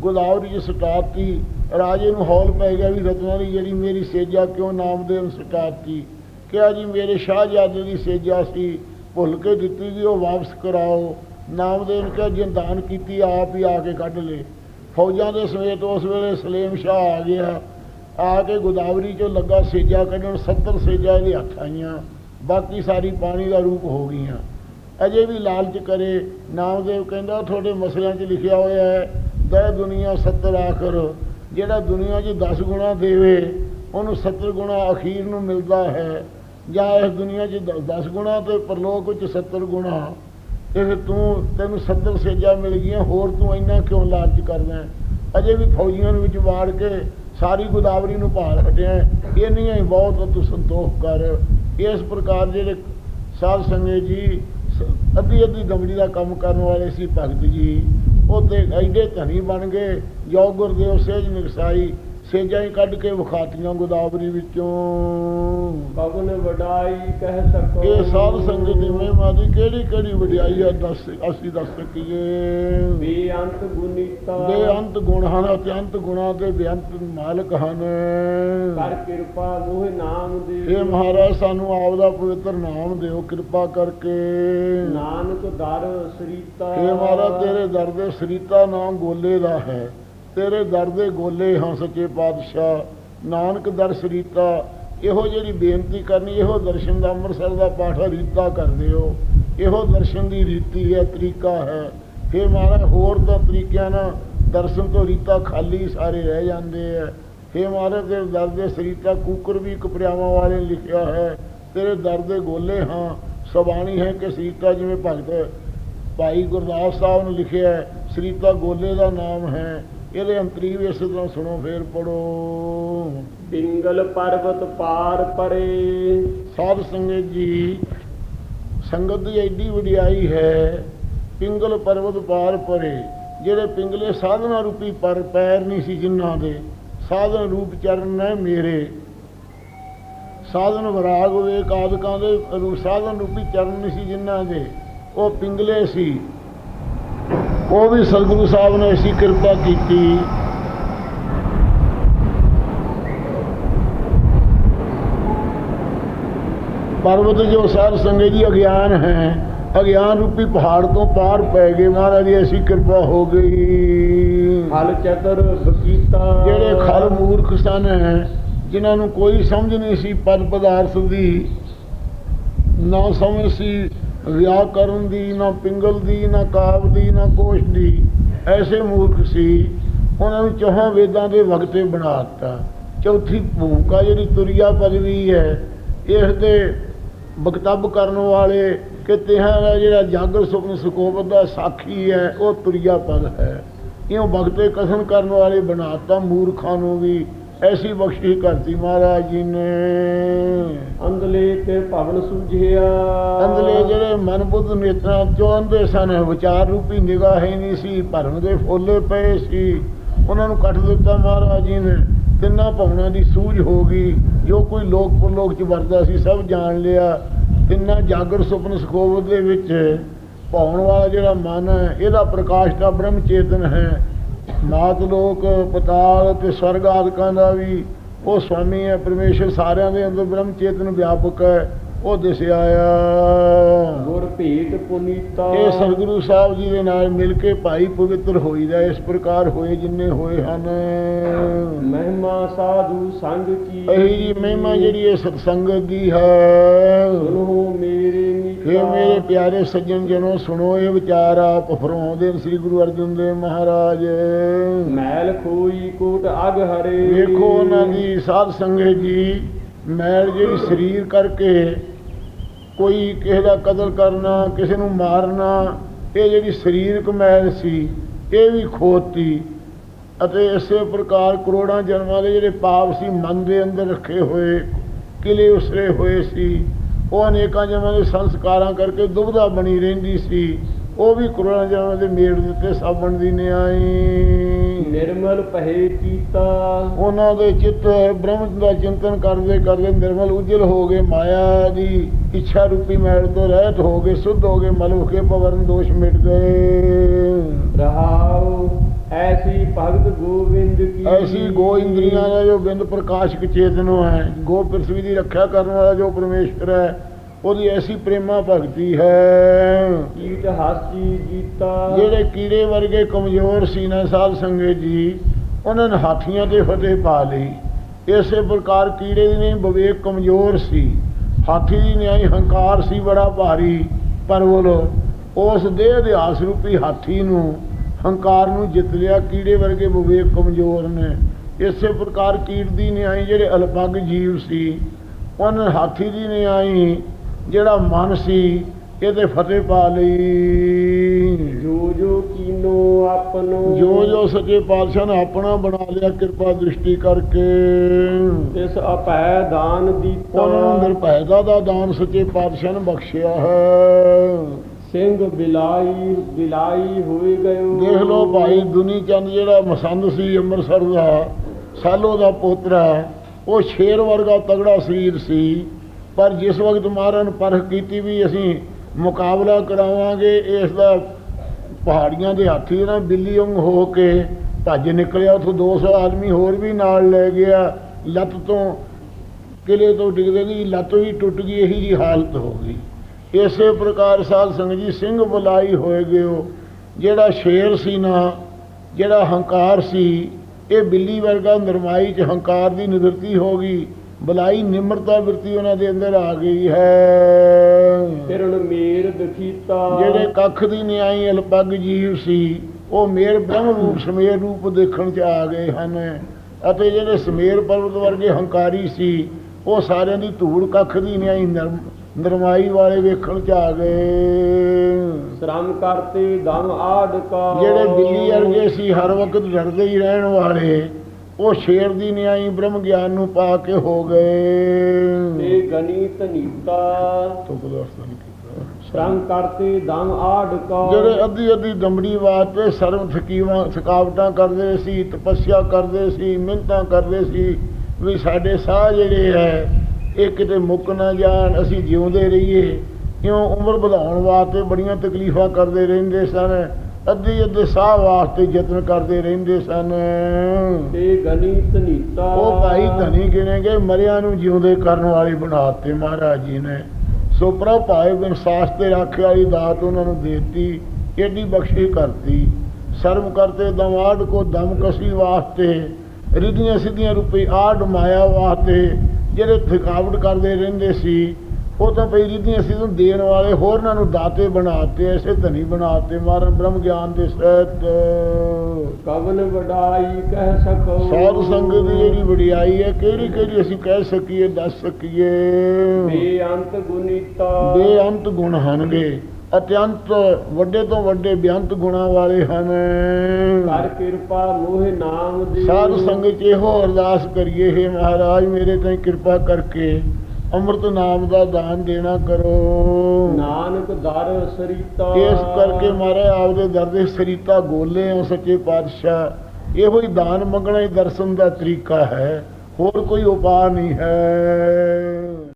ਗੋਦਾਵਰੀ 'ਚ ਸਟਾਤੀ ਰਾਜੇ ਨੂੰ ਹੌਲ ਪੈ ਗਿਆ ਵੀ ਰਤਨਾਂ ਦੀ ਜਿਹੜੀ ਮੇਰੀ ਸੇਜਾ ਕਿਉਂ ਨਾਮ ਦੇਣ ਸਟਾਤੀ ਕਿਹਾ ਜੀ, ਮੇਰੇ ਸ਼ਾਹਜਾਦੇ ਦੀ ਸੇਜਾ ਸੀ ਭੁੱਲ ਕੇ ਦਿੱਤੀ ਗਈ ਉਹ ਵਾਪਸ ਕਰਾਓ। ਨਾਮਦੇਵ ਨੇ ਕਿਹਾ ਜੇ ਦਾਨ ਕੀਤੀ, ਆਪ ਹੀ ਆ ਕੇ ਕੱਢ ਲੈ ਫੌਜਾਂ ਦੇ ਸਮੇਤ ਉਸ ਵੇਲੇ ਸਲੇਮ ਸ਼ਾਹ ਆ ਗਿਆ। ਆ ਕੇ ਗੋਦਾਵਰੀ ਚੋਂ ਲੱਗਾ ਸੇਜਾ ਕੱਢਣ 70 ਸੇਜਾ ਇਹਦੇ ਹੱਥ ਆਈਆਂ। ਬਾਕੀ ਸਾਰੀ ਪਾਣੀ ਦਾ ਰੂਪ ਹੋ ਗਈਆਂ। ਅਜੇ ਵੀ ਲਾਲਚ ਕਰੇ। ਨਾਮਦੇਵ ਕਹਿੰਦਾ, ਤੁਹਾਡੇ ਮਸਲਿਆਂ 'ਚ ਲਿਖਿਆ ਹੋਇਆ ਹੈ ਦਇ ਦੁਨੀਆ 70 ਆਖਰ। ਜਿਹੜਾ ਦੁਨੀਆ 'ਚ 10 ਗੁਣਾ ਦੇਵੇ, ਉਹਨੂੰ 70 ਗੁਣਾ ਅਖੀਰ ਨੂੰ ਮਿਲਦਾ ਹੈ। ਜਾਂ ਇਸ ਦੁਨੀਆ 'ਚ 10 ਗੁਣਾ ਤੇ ਪਰਲੋਕ ਵਿੱਚ 70 ਗੁਣਾ। ਇਹ ਤੂੰ, ਤੈਨੂੰ 70 ਸੇਜਾਂ ਮਿਲ ਗਈਆਂ, ਹੋਰ ਤੂੰ ਇੰਨਾ ਕਿਉਂ ਲਾਲਚ ਕਰਦਾ ਅਜੇ ਵੀ ਫੌਜੀਆਂ ਨੂੰ ਵਿੱਚ ਵਾੜ ਕੇ ਸਾਰੀ ਗੋਦਾਵਰੀ ਨੂੰ ਭਾਲ ਹਟਿਆ ਇਹ ਨਹੀਂ ਹੈ ਬਹੁਤ ਤੂੰ ਸੰਤੋਖ ਕਰ। ਇਸ ਪ੍ਰਕਾਰ ਜਿਹੜੇ ਸਾਧ ਸੰਗਤ ਜੀ, ਸ- ਅੱਧੀ ਅੱਧੀ ਗਮੜੀ ਦਾ ਕੰਮ ਕਰਨ ਵਾਲੇ ਸੀ ਭਗਤ ਜੀ, ਉਹ ਤੇ ਐਡੇ ਧਨੀ ਬਣ ਗਏ। ਜੋ ਗੁਰਦੇਵ ਸੇਜ ਨਿਕਸਾਈ ਸੇਜਾਂ ਹੀ ਕੱਢ ਕੇ ਵਿਖਾਤੀਆਂ ਗੋਦਾਵਰੀ ਵਿੱਚੋਂ। ਪਵਨ ਵਡਾਈ ਕਹਿ ਸਕੋ। ਇਹ ਸਾਧ ਸੰਗਤ ਦੀ ਮਹਿਮਾ ਦੀ ਕਿਹੜੀ ਕਿਹੜੀ ਵਡਿਆਈ ਆ ਦੱਸ ਅਸੀਂ ਦੱਸ ਸਕੀਏ। ਬੇਅੰਤ ਗੁਨੀਤਾ ਬੇਅੰਤ ਗੁਣ ਹਨ ਅਤਿਅੰਤ ਗੁਣਾਂ ਦੇ ਬੇਅੰਤ ਮਾਲਕ ਹਨ। ਕਰ ਕਿਰਪਾ ਮੋਹ ਨਾਮ ਦੇ। ਇਹ ਮਹਾਰਾਜ ਸਾਨੂੰ ਆਪ ਦਾ ਪਵਿੱਤਰ ਨਾਮ ਦਿਓ ਕਿਰਪਾ ਕਰਕੇ। ਨਾਨਕ ਦਰ ਸਰੀਤਾ। ਇਹ ਮਹਾਰਾਜ ਤੇਰੇ ਦਰ ਦੇ ਸਰੀਤਾ ਨਾਮ ਗੋਲੇ ਦਾ ਹੈ। ਤੇਰੇ ਦਰ ਦੇ ਗੋਲੇ ਹਾਂ ਸੱਚੇ ਪਾਤਸ਼ਾਹ। ਨਾਨਕ ਦਰਸ਼ ਰੀਤਾ ਇਹੋ ਜਿਹੜੀ ਬੇਨਤੀ ਕਰਨੀ ਇਹੋ ਦਰਸ਼ਨ ਦਾ ਅੰਮ੍ਰਿਤਸਰ ਦਾ ਪਾਠ ਹੈ, ਰੀਤਾ ਕਰਦੇ ਹੋ। ਇਹੋ ਦਰਸ਼ਨ ਦੀ ਰੀਤੀ ਹੈ ਤਰੀਕਾ ਹੈ। ਫਿਰ ਮਹਾਰਾਜ ਹੋਰ ਤਾਂ ਤਰੀਕਿਆਂ ਨਾਲ ਦਰਸ਼ਨ ਤੋਂ ਰੀਤਾ ਖਾਲੀ ਸਾਰੇ ਰਹਿ ਜਾਂਦੇ ਹੈ। ਫਿਰ ਮਹਾਰਾਜ ਦੇ ਦਰ ਦੇ ਸਰੀਤਾ ਕੂਕਰ ਵੀ ਕਪਰਿਆਵਾਂ ਵਾਲੇ ਨੇ ਲਿਖਿਆ ਹੈ। ਤੇਰੇ ਦਰ ਦੇ ਗੋਲੇ ਹਾਂ ਸਬਾਣੀ ਹੈ ਕਿ ਸਰੀਤਾ ਜਿਵੇਂ ਭਗਤ ਭਾਈ ਗੁਰਦਾਸ ਸਾਹਿਬ ਨੇ ਲਿਖਿਆ ਹੈ, ਸਰੀਤਾ ਗੋਲੇ ਦਾ ਨਾਮ ਹੈ। ਇਹਦੇ ਅੰਤਰੀਵ ਇਸੇ ਤਰ੍ਹਾਂ ਸੁਣੋ ਫੇਰ ਪੜੋ ਪਿੰਗਲ ਪਰਬਤ ਪਾਰ ਪਰੇ। ਸਾਧ ਸੰਗਤ ਜੀ ਸੰਗਤ ਦੀ ਐਡੀ ਵਡਿਆਈ ਹੈ ਪਿੰਗਲ ਪਰਬਤ ਪਾਰ ਪਰੇ ਜਿਹੜੇ ਪਿੰਗਲੇ ਸਾਧਨਾ ਰੂਪੀ ਪਰ ਪੈਰ ਨਹੀਂ ਸੀ ਜਿਨ੍ਹਾਂ ਦੇ ਸਾਧਨ ਰੂਪ ਚਰਨ ਨੇ ਮੇਰੇ। ਸਾਧਨ ਵਿਰਾਗ ਵਿਵੇਕ ਆਦਿਕਾਂ ਦੇ ਸਾਧਨ ਰੂਪੀ ਚਰਨ ਨਹੀਂ ਸੀ ਜਿਨ੍ਹਾਂ ਦੇ ਉਹ ਪਿੰਗਲੇ ਸੀ। ਉਹ ਵੀ ਸਤਿਗੁਰੂ ਸਾਹਿਬ ਨੇ ਐਸੀ ਕਿਰਪਾ ਕੀਤੀ। ਪਰਬਤ ਜੋ ਸਾਧ ਸੰਗਤ ਜੀ ਅਗਿਆਨ ਹੈ ਅਗਿਆਨ ਰੂਪੀ ਪਹਾੜ ਤੋਂ ਪਾਰ ਪੈ ਗਏ ਮਹਾਰਾਜ ਦੀ ਐਸੀ ਕਿਰਪਾ ਹੋ ਗਈ। ਹਲ ਚਤਰ ਬਕੀਤਾ ਜਿਹੜੇ ਖਲ ਮੂਰਖ ਸਨ ਜਿਨ੍ਹਾਂ ਨੂੰ ਕੋਈ ਸਮਝ ਨਹੀਂ ਸੀ ਪਦ ਪਦਾਰਥ ਦੀ ਨਾ ਸਮਝ ਸੀ ਵਿਆਕਰਨ ਦੀ, ਨਾ ਪਿੰਗਲ ਦੀ, ਨਾ ਕਾਵ ਦੀ, ਨਾ ਕੋਸ਼ ਦੀ, ਐਸੇ ਮੂਰਖ ਸੀ। ਉਹਨਾਂ ਨੂੰ ਚੌਹਾਂ ਵੇਦਾਂ ਦੇ ਵਕਤੇ ਬਣਾ ਦਿੱਤਾ। ਚੌਥੀ ਭੂਮਿਕਾ ਜਿਹੜੀ ਤੁਰਿਆ ਪਦਵੀ ਹੈ, ਇਸ ਦੇ ਬਕਤੱਬ ਕਰਨ ਵਾਲੇ ਕਿ ਤਿਹਾਂ ਦਾ ਜਿਹੜਾ ਜਾਗਰ ਸੁਪਨ ਸੁਕੋਬਤ ਦਾ ਸਾਖੀ ਹੈ, ਉਹ ਤੁਰਿਆ ਪਦ ਹੈ। ਇਹ ਵਕਤੇ ਕਸਮ ਕਰਨ ਵਾਲੇ ਬਣਾਤਾ ਮੂਰਖਾਂ ਨੂੰ ਵੀ ਐਸੀ ਬਖਸ਼ੀ ਕਰਤੀ ਮਹਾਰਾਜ ਜੀ ਨੇ। ਅੰਦਲੇ ਤੇ ਭਵਨ ਸੁਝਿਆ। ਅੰਦਲੇ ਜਿਹੜੇ ਮਨ ਬੁੱਧ ਨੇਤਰਾਂ ਚੋਂ ਅੰਧੇ ਸਨ ਵਿਚਾਰ ਰੂਪੀ ਨਿਗਾਹ ਹੀ ਨਹੀਂ ਸੀ ਭਰਮ ਦੇ ਫੋਲੇ ਪਏ ਸੀ। ਉਹਨਾਂ ਨੂੰ ਕੱਟ ਦਿੱਤਾ ਮਹਾਰਾਜ ਜੀ ਨੇ। ਤਿੰਨਾਂ ਭਵਨਾਂ ਦੀ ਸੂਝ ਹੋ ਗਈ। ਜੋ ਕੋਈ ਲੋਕ ਪਰਲੋਕ ਚ ਵਰਦਾ ਸੀ ਸਭ ਜਾਣ ਲਿਆ। ਤਿੰਨਾਂ ਜਾਗਰ ਸੁਪਨ ਸੁਖੋਵਤ ਦੇ ਵਿੱਚ। ਭਵਨ ਵਾਲਾ ਜਿਹੜਾ ਮਨ ਹੈ ਇਹਦਾ ਪ੍ਰਕਾਸ਼ ਦਾ ਬ੍ਰਹਮ ਚੇਤਨ ਹੈ। ਨਾਤ ਲੋਕ ਪਤਾਲ ਤੇ ਸਵਰਗ ਆਦਿਕਾਂ ਦਾ ਵੀ ਉਹ ਸਵਾਮੀ ਹੈ ਪਰਮੇਸ਼ਰ ਸਾਰਿਆਂ ਦੇ ਅੰਦਰ ਬ੍ਰਹਮ ਚੇਤਨ ਵਿਆਪਕ ਹੈ ਉਹ ਦਿਸਿਆ ਆ। ਗੁਰ ਭੇਟ ਪੁਨੀਤਾ। ਇਹ ਸਤਿਗੁਰੂ ਸਾਹਿਬ ਜੀ ਦੇ ਨਾਲ ਮਿਲ ਕੇ ਭਾਈ ਪਵਿੱਤਰ ਹੋਈਦਾ ਇਸ ਪ੍ਰਕਾਰ ਹੋਏ ਜਿੰਨੇ ਹੋਏ ਹਨ। ਮਹਿਮਾ ਸਾਧੂ ਸੰਗ ਕੀ ਇਹੀ ਜੀ ਮਹਿਮਾ ਜਿਹੜੀ ਇਹ ਸਤਸੰਗਤ ਦੀ ਹੈ। ਸੁਨੋ ਮੇਰੇ ਨੀਤਾ ਮੇਰੇ ਪਿਆਰੇ ਸੱਜਣ ਜਨੋ ਸੁਣੋ ਇਹ ਵਿਚਾਰ ਆਪ ਫਰਮਾਉਂਦੇ ਨੇ ਸ੍ਰੀ ਗੁਰੂ ਅਰਜਨ ਦੇਵ ਮਹਾਰਾਜ। ਮੈਲ ਖੋਈ ਕੋਟ ਅਗ ਹਰੇ। ਵੇਖੋ ਉਹਨਾਂ ਦੀ ਸਾਧ ਸੰਗਤ ਜੀ ਮੈਲ ਜਿਹੜੀ ਸਰੀਰ ਕਰਕੇ ਕੋਈ ਕਿਸੇ ਦਾ ਕਤਲ ਕਰਨਾ ਕਿਸੇ ਨੂੰ ਮਾਰਨਾ ਇਹ ਜਿਹੜੀ ਸਰੀਰਕ ਮੈਲ ਸੀ ਇਹ ਵੀ ਖੋਤੀ। ਅਤੇ ਇਸੇ ਪ੍ਰਕਾਰ ਕਰੋੜਾਂ ਜਨਮਾਂ ਦੇ ਜਿਹੜੇ ਪਾਪ ਸੀ ਮਨ ਦੇ ਅੰਦਰ ਰੱਖੇ ਹੋਏ ਕਿਲੇ ਉਸਰੇ ਹੋਏ ਸੀ। ਉਹ ਅਨੇਕਾਂ ਜਨਮਾਂ ਦੇ ਸੰਸਕਾਰਾਂ ਕਰਕੇ ਦੁਬਦਾ ਬਣੀ ਰਹਿੰਦੀ ਸੀ। ਉਹ ਵੀ ਕਰੋੜਾਂ ਜਨਮਾਂ ਦੇ ਮੇੜ ਦਿੱਤੇ ਸਾਬਣ ਦੀ ਨਿਆਈ ਨਿਰਮਲ ਪਹਿ ਕੀਤਾ ਉਹਨਾਂ ਦੇ ਚਿੱਤ ਬ੍ਰਹਮ ਦਾ ਚਿੰਤਨ ਕਰਦੇ ਕਰਦੇ ਨਿਰਮਲ ਉਜਲ ਹੋ ਗਏ ਮਾਇਆ ਦੀ। ਇੱਛਾ ਰੂਪੀ ਮੈਲ ਤੋਂ ਰਹਿਤ ਹੋ ਗਏ ਸੁੱਧ ਹੋ ਗਏ ਮਲ ਕੇ ਪਵਰਨ ਦੋਸ਼ ਮਿਟ ਗਏ ਰਹਾਉ ਐਸੀ ਭਗਤ ਗੋਬਿੰਦ ਕੀ ਐਸੀ ਗੋ ਇੰਦਰੀਆਂ ਦਾ ਜੋ ਬਿੰਦ ਪ੍ਰਕਾਸ਼ਕ ਚੇਤਨੋ ਹੈ ਗੋ ਪ੍ਰਥਵੀ ਦੀ ਰੱਖਿਆ ਕਰਨ ਵਾਲਾ ਜੋ ਪਰਮੇਸ਼ਰ ਹੈ ਉਹਦੀ ਐਸੀ ਪ੍ਰੇਮਾ ਭਗਤੀ ਹੈ। ਕੀਟ ਹਾਸੀ ਜੀਤਾ। ਜਿਹੜੇ ਕੀੜੇ ਵਰਗੇ ਕਮਜ਼ੋਰ ਸੀ ਨਾ ਸਾਧ ਸੰਗਤ ਜੀ ਉਹਨਾਂ ਨੇ ਹਾਥੀਆਂ ਤੇ ਫਤਿਹ ਪਾ ਲਈ। ਇਸੇ ਪ੍ਰਕਾਰ ਕੀੜੇ ਦੀ ਨਹੀਂ ਵਿਵੇਕ ਕਮਜ਼ੋਰ ਸੀ। ਹਾਥੀ ਦੀ ਨਿਆਈ ਹੰਕਾਰ ਸੀ ਬੜਾ ਭਾਰੀ। ਪਰ ਉਹ ਉਸ ਦੇਹ ਦੇ ਆਸ ਰੂਪੀ ਹਾਥੀ ਨੂੰ ਹੰਕਾਰ ਨੂੰ ਜਿੱਤ ਲਿਆ ਕੀੜੇ ਵਰਗੇ ਵਿਵੇਕ ਕਮਜ਼ੋਰ ਨੇ। ਇਸੇ ਪ੍ਰਕਾਰ ਕੀਟ ਦੀ ਨਿਆਈ ਜਿਹੜੇ ਅਲਪਗ ਜੀਵ ਸੀ ਉਹਨਾਂ ਹਾਥੀ ਦੀ ਨਿਆਈ ਜਿਹੜਾ ਮਨ ਸੀ ਇਹਦੇ ਫਤਿਹ ਪਾ ਲਈ। ਜੋ ਜੋ ਕੀਨੋ ਆਪਨੋ ਜੋ ਜੋ ਸੱਚੇ ਪਾਤਸ਼ਾਹ ਨੇ ਆਪਣਾ ਬਣਾ ਲਿਆ ਕਿਰਪਾ ਦ੍ਰਿਸ਼ਟੀ ਕਰਕੇ। ਇਸ ਅਪੈ ਦਾਨ ਦੀਤਾ ਉਹਨਾਂ ਨੂੰ ਦਾ ਦਾਨ ਸੱਚੇ ਪਾਤਸ਼ਾਹ ਨੇ ਬਖਸ਼ਿਆ ਹੈ। ਸਿੰਘ ਬਿਲਾਈ ਬਿਲਾਈ ਹੋਏ ਗਏ ਦੇਖ ਲਓ ਭਾਈ, ਦੁਨੀ ਚੰਦ ਜਿਹੜਾ ਮਸੰਦ ਸੀ, ਅੰਮ੍ਰਿਤਸਰ ਦਾ, ਸਾਲੋ ਦਾ ਪੋਤਰਾ ਉਹ ਸ਼ੇਰ ਵਰਗਾ ਤਗੜਾ ਸਰੀਰ ਸੀ। ਪਰ ਜਿਸ ਵਕਤ ਮਹਾਰਾਜ ਪਰਖ ਕੀਤੀ ਵੀ ਅਸੀਂ ਮੁਕਾਬਲਾ ਕਰਾਵਾਂਗੇ, ਇਸ ਦਾ ਪਹਾੜੀਆਂ ਦੇ ਹਾਥੀ ਨਾਲ ਬਿੱਲੀ ਵਾਂਗ ਹੋ ਕੇ ਭੱਜ ਨਿਕਲਿਆ। ਉਥੋਂ 200 ਆਦਮੀ ਹੋਰ ਵੀ ਨਾਲ ਲੈ ਗਿਆ। ਲੱਤ ਤੋਂ, ਕਿਲੇ ਤੋਂ ਡਿੱਗਦੇ ਦੀ ਲੱਤ ਵੀ ਟੁੱਟ ਗਈ, ਇਹੀ ਜੀ ਹਾਲਤ ਹੋ ਗਈ। ਇਸੇ ਪ੍ਰਕਾਰ ਸਾਧ ਸੰਗਤ ਜੀ ਸਿੰਘ ਬੁਲਾਈ ਹੋਏ ਗਿਓ ਜਿਹੜਾ ਸ਼ੇਰ ਸੀ ਨਾ ਜਿਹੜਾ ਹੰਕਾਰ ਸੀ ਇਹ ਬਿੱਲੀ ਵਰਗਾ ਨਰਮਾਈ ਚ ਹੰਕਾਰ ਦੀ ਨਿਵਰਤੀ ਹੋ ਗਈ। ਬੁਲਾਈ ਨਿਮਰਤਾ ਵਰਤੀ ਉਹਨਾਂ ਦੇ ਅੰਦਰ ਆ ਗਈ ਹੈ। ਫਿਰਨ ਮੇਰ ਦਖੀਤਾ ਜਿਹੜੇ ਕੱਖ ਦੀ ਨਿਆਈ ਅਲਪਗ ਜੀਵ ਸੀ ਉਹ ਮੇਰ ਬ੍ਰਹਮ ਰੂਪ ਸਮੇਰ ਰੂਪ ਦੇਖਣ ਚ ਆ ਗਏ ਹਨ। ਅਤੇ ਜਿਹੜੇ ਸਮੇਰ ਪਰਬਤ ਵਰਗੇ ਹੰਕਾਰੀ ਸੀ ਉਹ ਸਾਰਿਆਂ ਦੀ ਧੂੜ ਕੱਖ ਦੀ ਨਿਆਈ ਨਰਮ- ਨਰਮਾਈ ਵਾਲੇ ਵੇਖਣ ਚ ਆ ਗਏ। ਸ਼ਰਮ ਕਰਤੇ ਦਮ ਆਡਕਾ ਜਿਹੜੇ ਬਿੱਲੀ ਵਰਗੇ ਸੀ ਹਰ ਵਕਤ ਡਰਦੇ ਹੀ ਰਹਿਣ ਵਾਲੇ ਉਹ ਸ਼ੇਰ ਦੀ ਨਿਆਈ ਬ੍ਰਹਮ ਗਿਆਨ ਨੂੰ ਪਾ ਕੇ ਹੋ ਤੇ ਗਏ ਗਣਿਤ ਨੀਤਾ। ਸ਼ਰਮ ਕਰਤੇ ਦਮ ਆਡਕਾ ਜਿਹੜੇ ਅੱਧੀ ਅੱਧੀ ਦਮੜੀ ਵਾਸਤੇ ਸਰਵ ਥਕੀਵਾਂ ਥਕਾਵਟਾਂ ਕਰਦੇ ਸੀ ਤਪੱਸਿਆ ਕਰਦੇ ਸੀ ਮਿਹਨਤਾਂ ਕਰਦੇ ਸੀ ਵੀ ਸਾਡੇ ਸਾਹ ਜਿਹੜੇ ਹੈ ਇਹ ਕਿਤੇ ਮੁੱਕ ਨਾ ਜਾਣ ਅਸੀਂ ਜਿਉਂਦੇ ਰਹੀਏ। ਕਿਉਂ ਉਮਰ ਵਧਾਉਣ ਵਾਸਤੇ ਬੜੀਆਂ ਤਕਲੀਫਾਂ ਕਰਦੇ ਰਹਿੰਦੇ ਸਨ। ਅੱਧੀ ਅੱਧੇ ਸਾਹ ਵਾਸਤੇ ਯਤਨ ਕਰਦੇ ਰਹਿੰਦੇ ਸਨ। ਤੇ ਗਣਿਤ ਨੀਤਾ ਉਹ ਭਾਈ ਧਨੀ ਗਿਣੇ ਗਏ ਮਰਿਆਂ ਨੂੰ ਜਿਉਂਦੇ ਕਰਨ ਵਾਲੇ ਬਣਾਤੇ ਮਹਾਰਾਜ ਜੀ ਨੇ। ਸੋ ਪ੍ਰਭ ਭਾਏ ਬਿਨ ਸਾਸ ਤੇ ਰੱਖ ਵਾਲੀ ਦਾਤ ਉਹਨਾਂ ਨੂੰ ਦੇਤੀ ਏਡੀ ਬਖਸ਼ੀ ਕਰਤੀ। ਸਰਮ ਕਰਤੇ ਦਮਾੜ ਕੋ ਦਮ ਕਸੀ ਵਾਸਤੇ ਰਿਧੀਆਂ ਸਿੱਧੀਆਂ ਰੁਪਏ ਆੜ ਮਾਇਆ ਵਾਸਤੇ ਜਿਹੜੇ ਥਕਾਵਟ ਕਰਦੇ ਰਹਿੰਦੇ ਸੀ ਉਹ ਤਾਂ ਪਈ ਰਿਧੀਆਂ ਸਿੱਧੀਆਂ ਦੇਣ ਵਾਲੇ ਹੋਰਨਾਂ ਨੂੰ ਦਾਤੇ ਬਣਾਤੇ ਐਸੇ ਧਨੀ ਬਣਾਤੇ ਮਹਾਰਾਜ ਬ੍ਰਹਮ ਗਿਆਨ ਦੇ ਸਹਿਤ। ਕਵਨ ਵਡਾਈ ਕਹਿ ਸਕੋ। ਸਾਧ ਸੰਗਤ ਦੀ ਜਿਹੜੀ ਵਡਿਆਈ ਹੈ ਕਿਹੜੀ ਕਿਹੜੀ ਅਸੀਂ ਕਹਿ ਸਕੀਏ ਦੱਸ ਸਕੀਏ? ਬੇਅੰਤ ਗੁਨੀਤਾ। ਬੇਅੰਤ ਗੁਣ ਹਨਗੇ। ਅਤਿਅੰਤ ਵੱਡੇ ਤੋਂ ਵੱਡੇ ਬੇਅੰਤ ਗੁਣਾਂ ਵਾਲੇ ਹਨ। ਕਰ ਕਿਰਪਾ ਮੋਹ ਨਾਮ ਦੇ। ਸਾਧ ਸੰਗਤ 'ਚ ਇਹੋ ਅਰਦਾਸ ਕਰੀਏ ਹੈ ਮਹਾਰਾਜ ਮੇਰੇ ਤੇ ਕਿਰਪਾ ਕਰਕੇ ਅੰਮ੍ਰਿਤ ਨਾਮ ਦਾ ਦਾਨ ਦੇਣਾ ਕਰੋ। ਨਾਨਕ ਦਰ ਸਰੀਤਾ। ਇਸ ਕਰਕੇ ਮਹਾਰਾਜ ਆਪਦੇ ਦਰ ਦੇ ਸਰੀਤਾ ਗੋਲੇ ਆ ਸੱਚੇ ਪਾਤਸ਼ਾਹ। ਇਹੋ ਹੀ ਦਾਨ ਮੰਗਣਾ ਹੀ ਦਰਸ਼ਨ ਦਾ ਤਰੀਕਾ ਹੈ ਹੋਰ ਕੋਈ ਉਪਾਅ ਨਹੀਂ ਹੈ।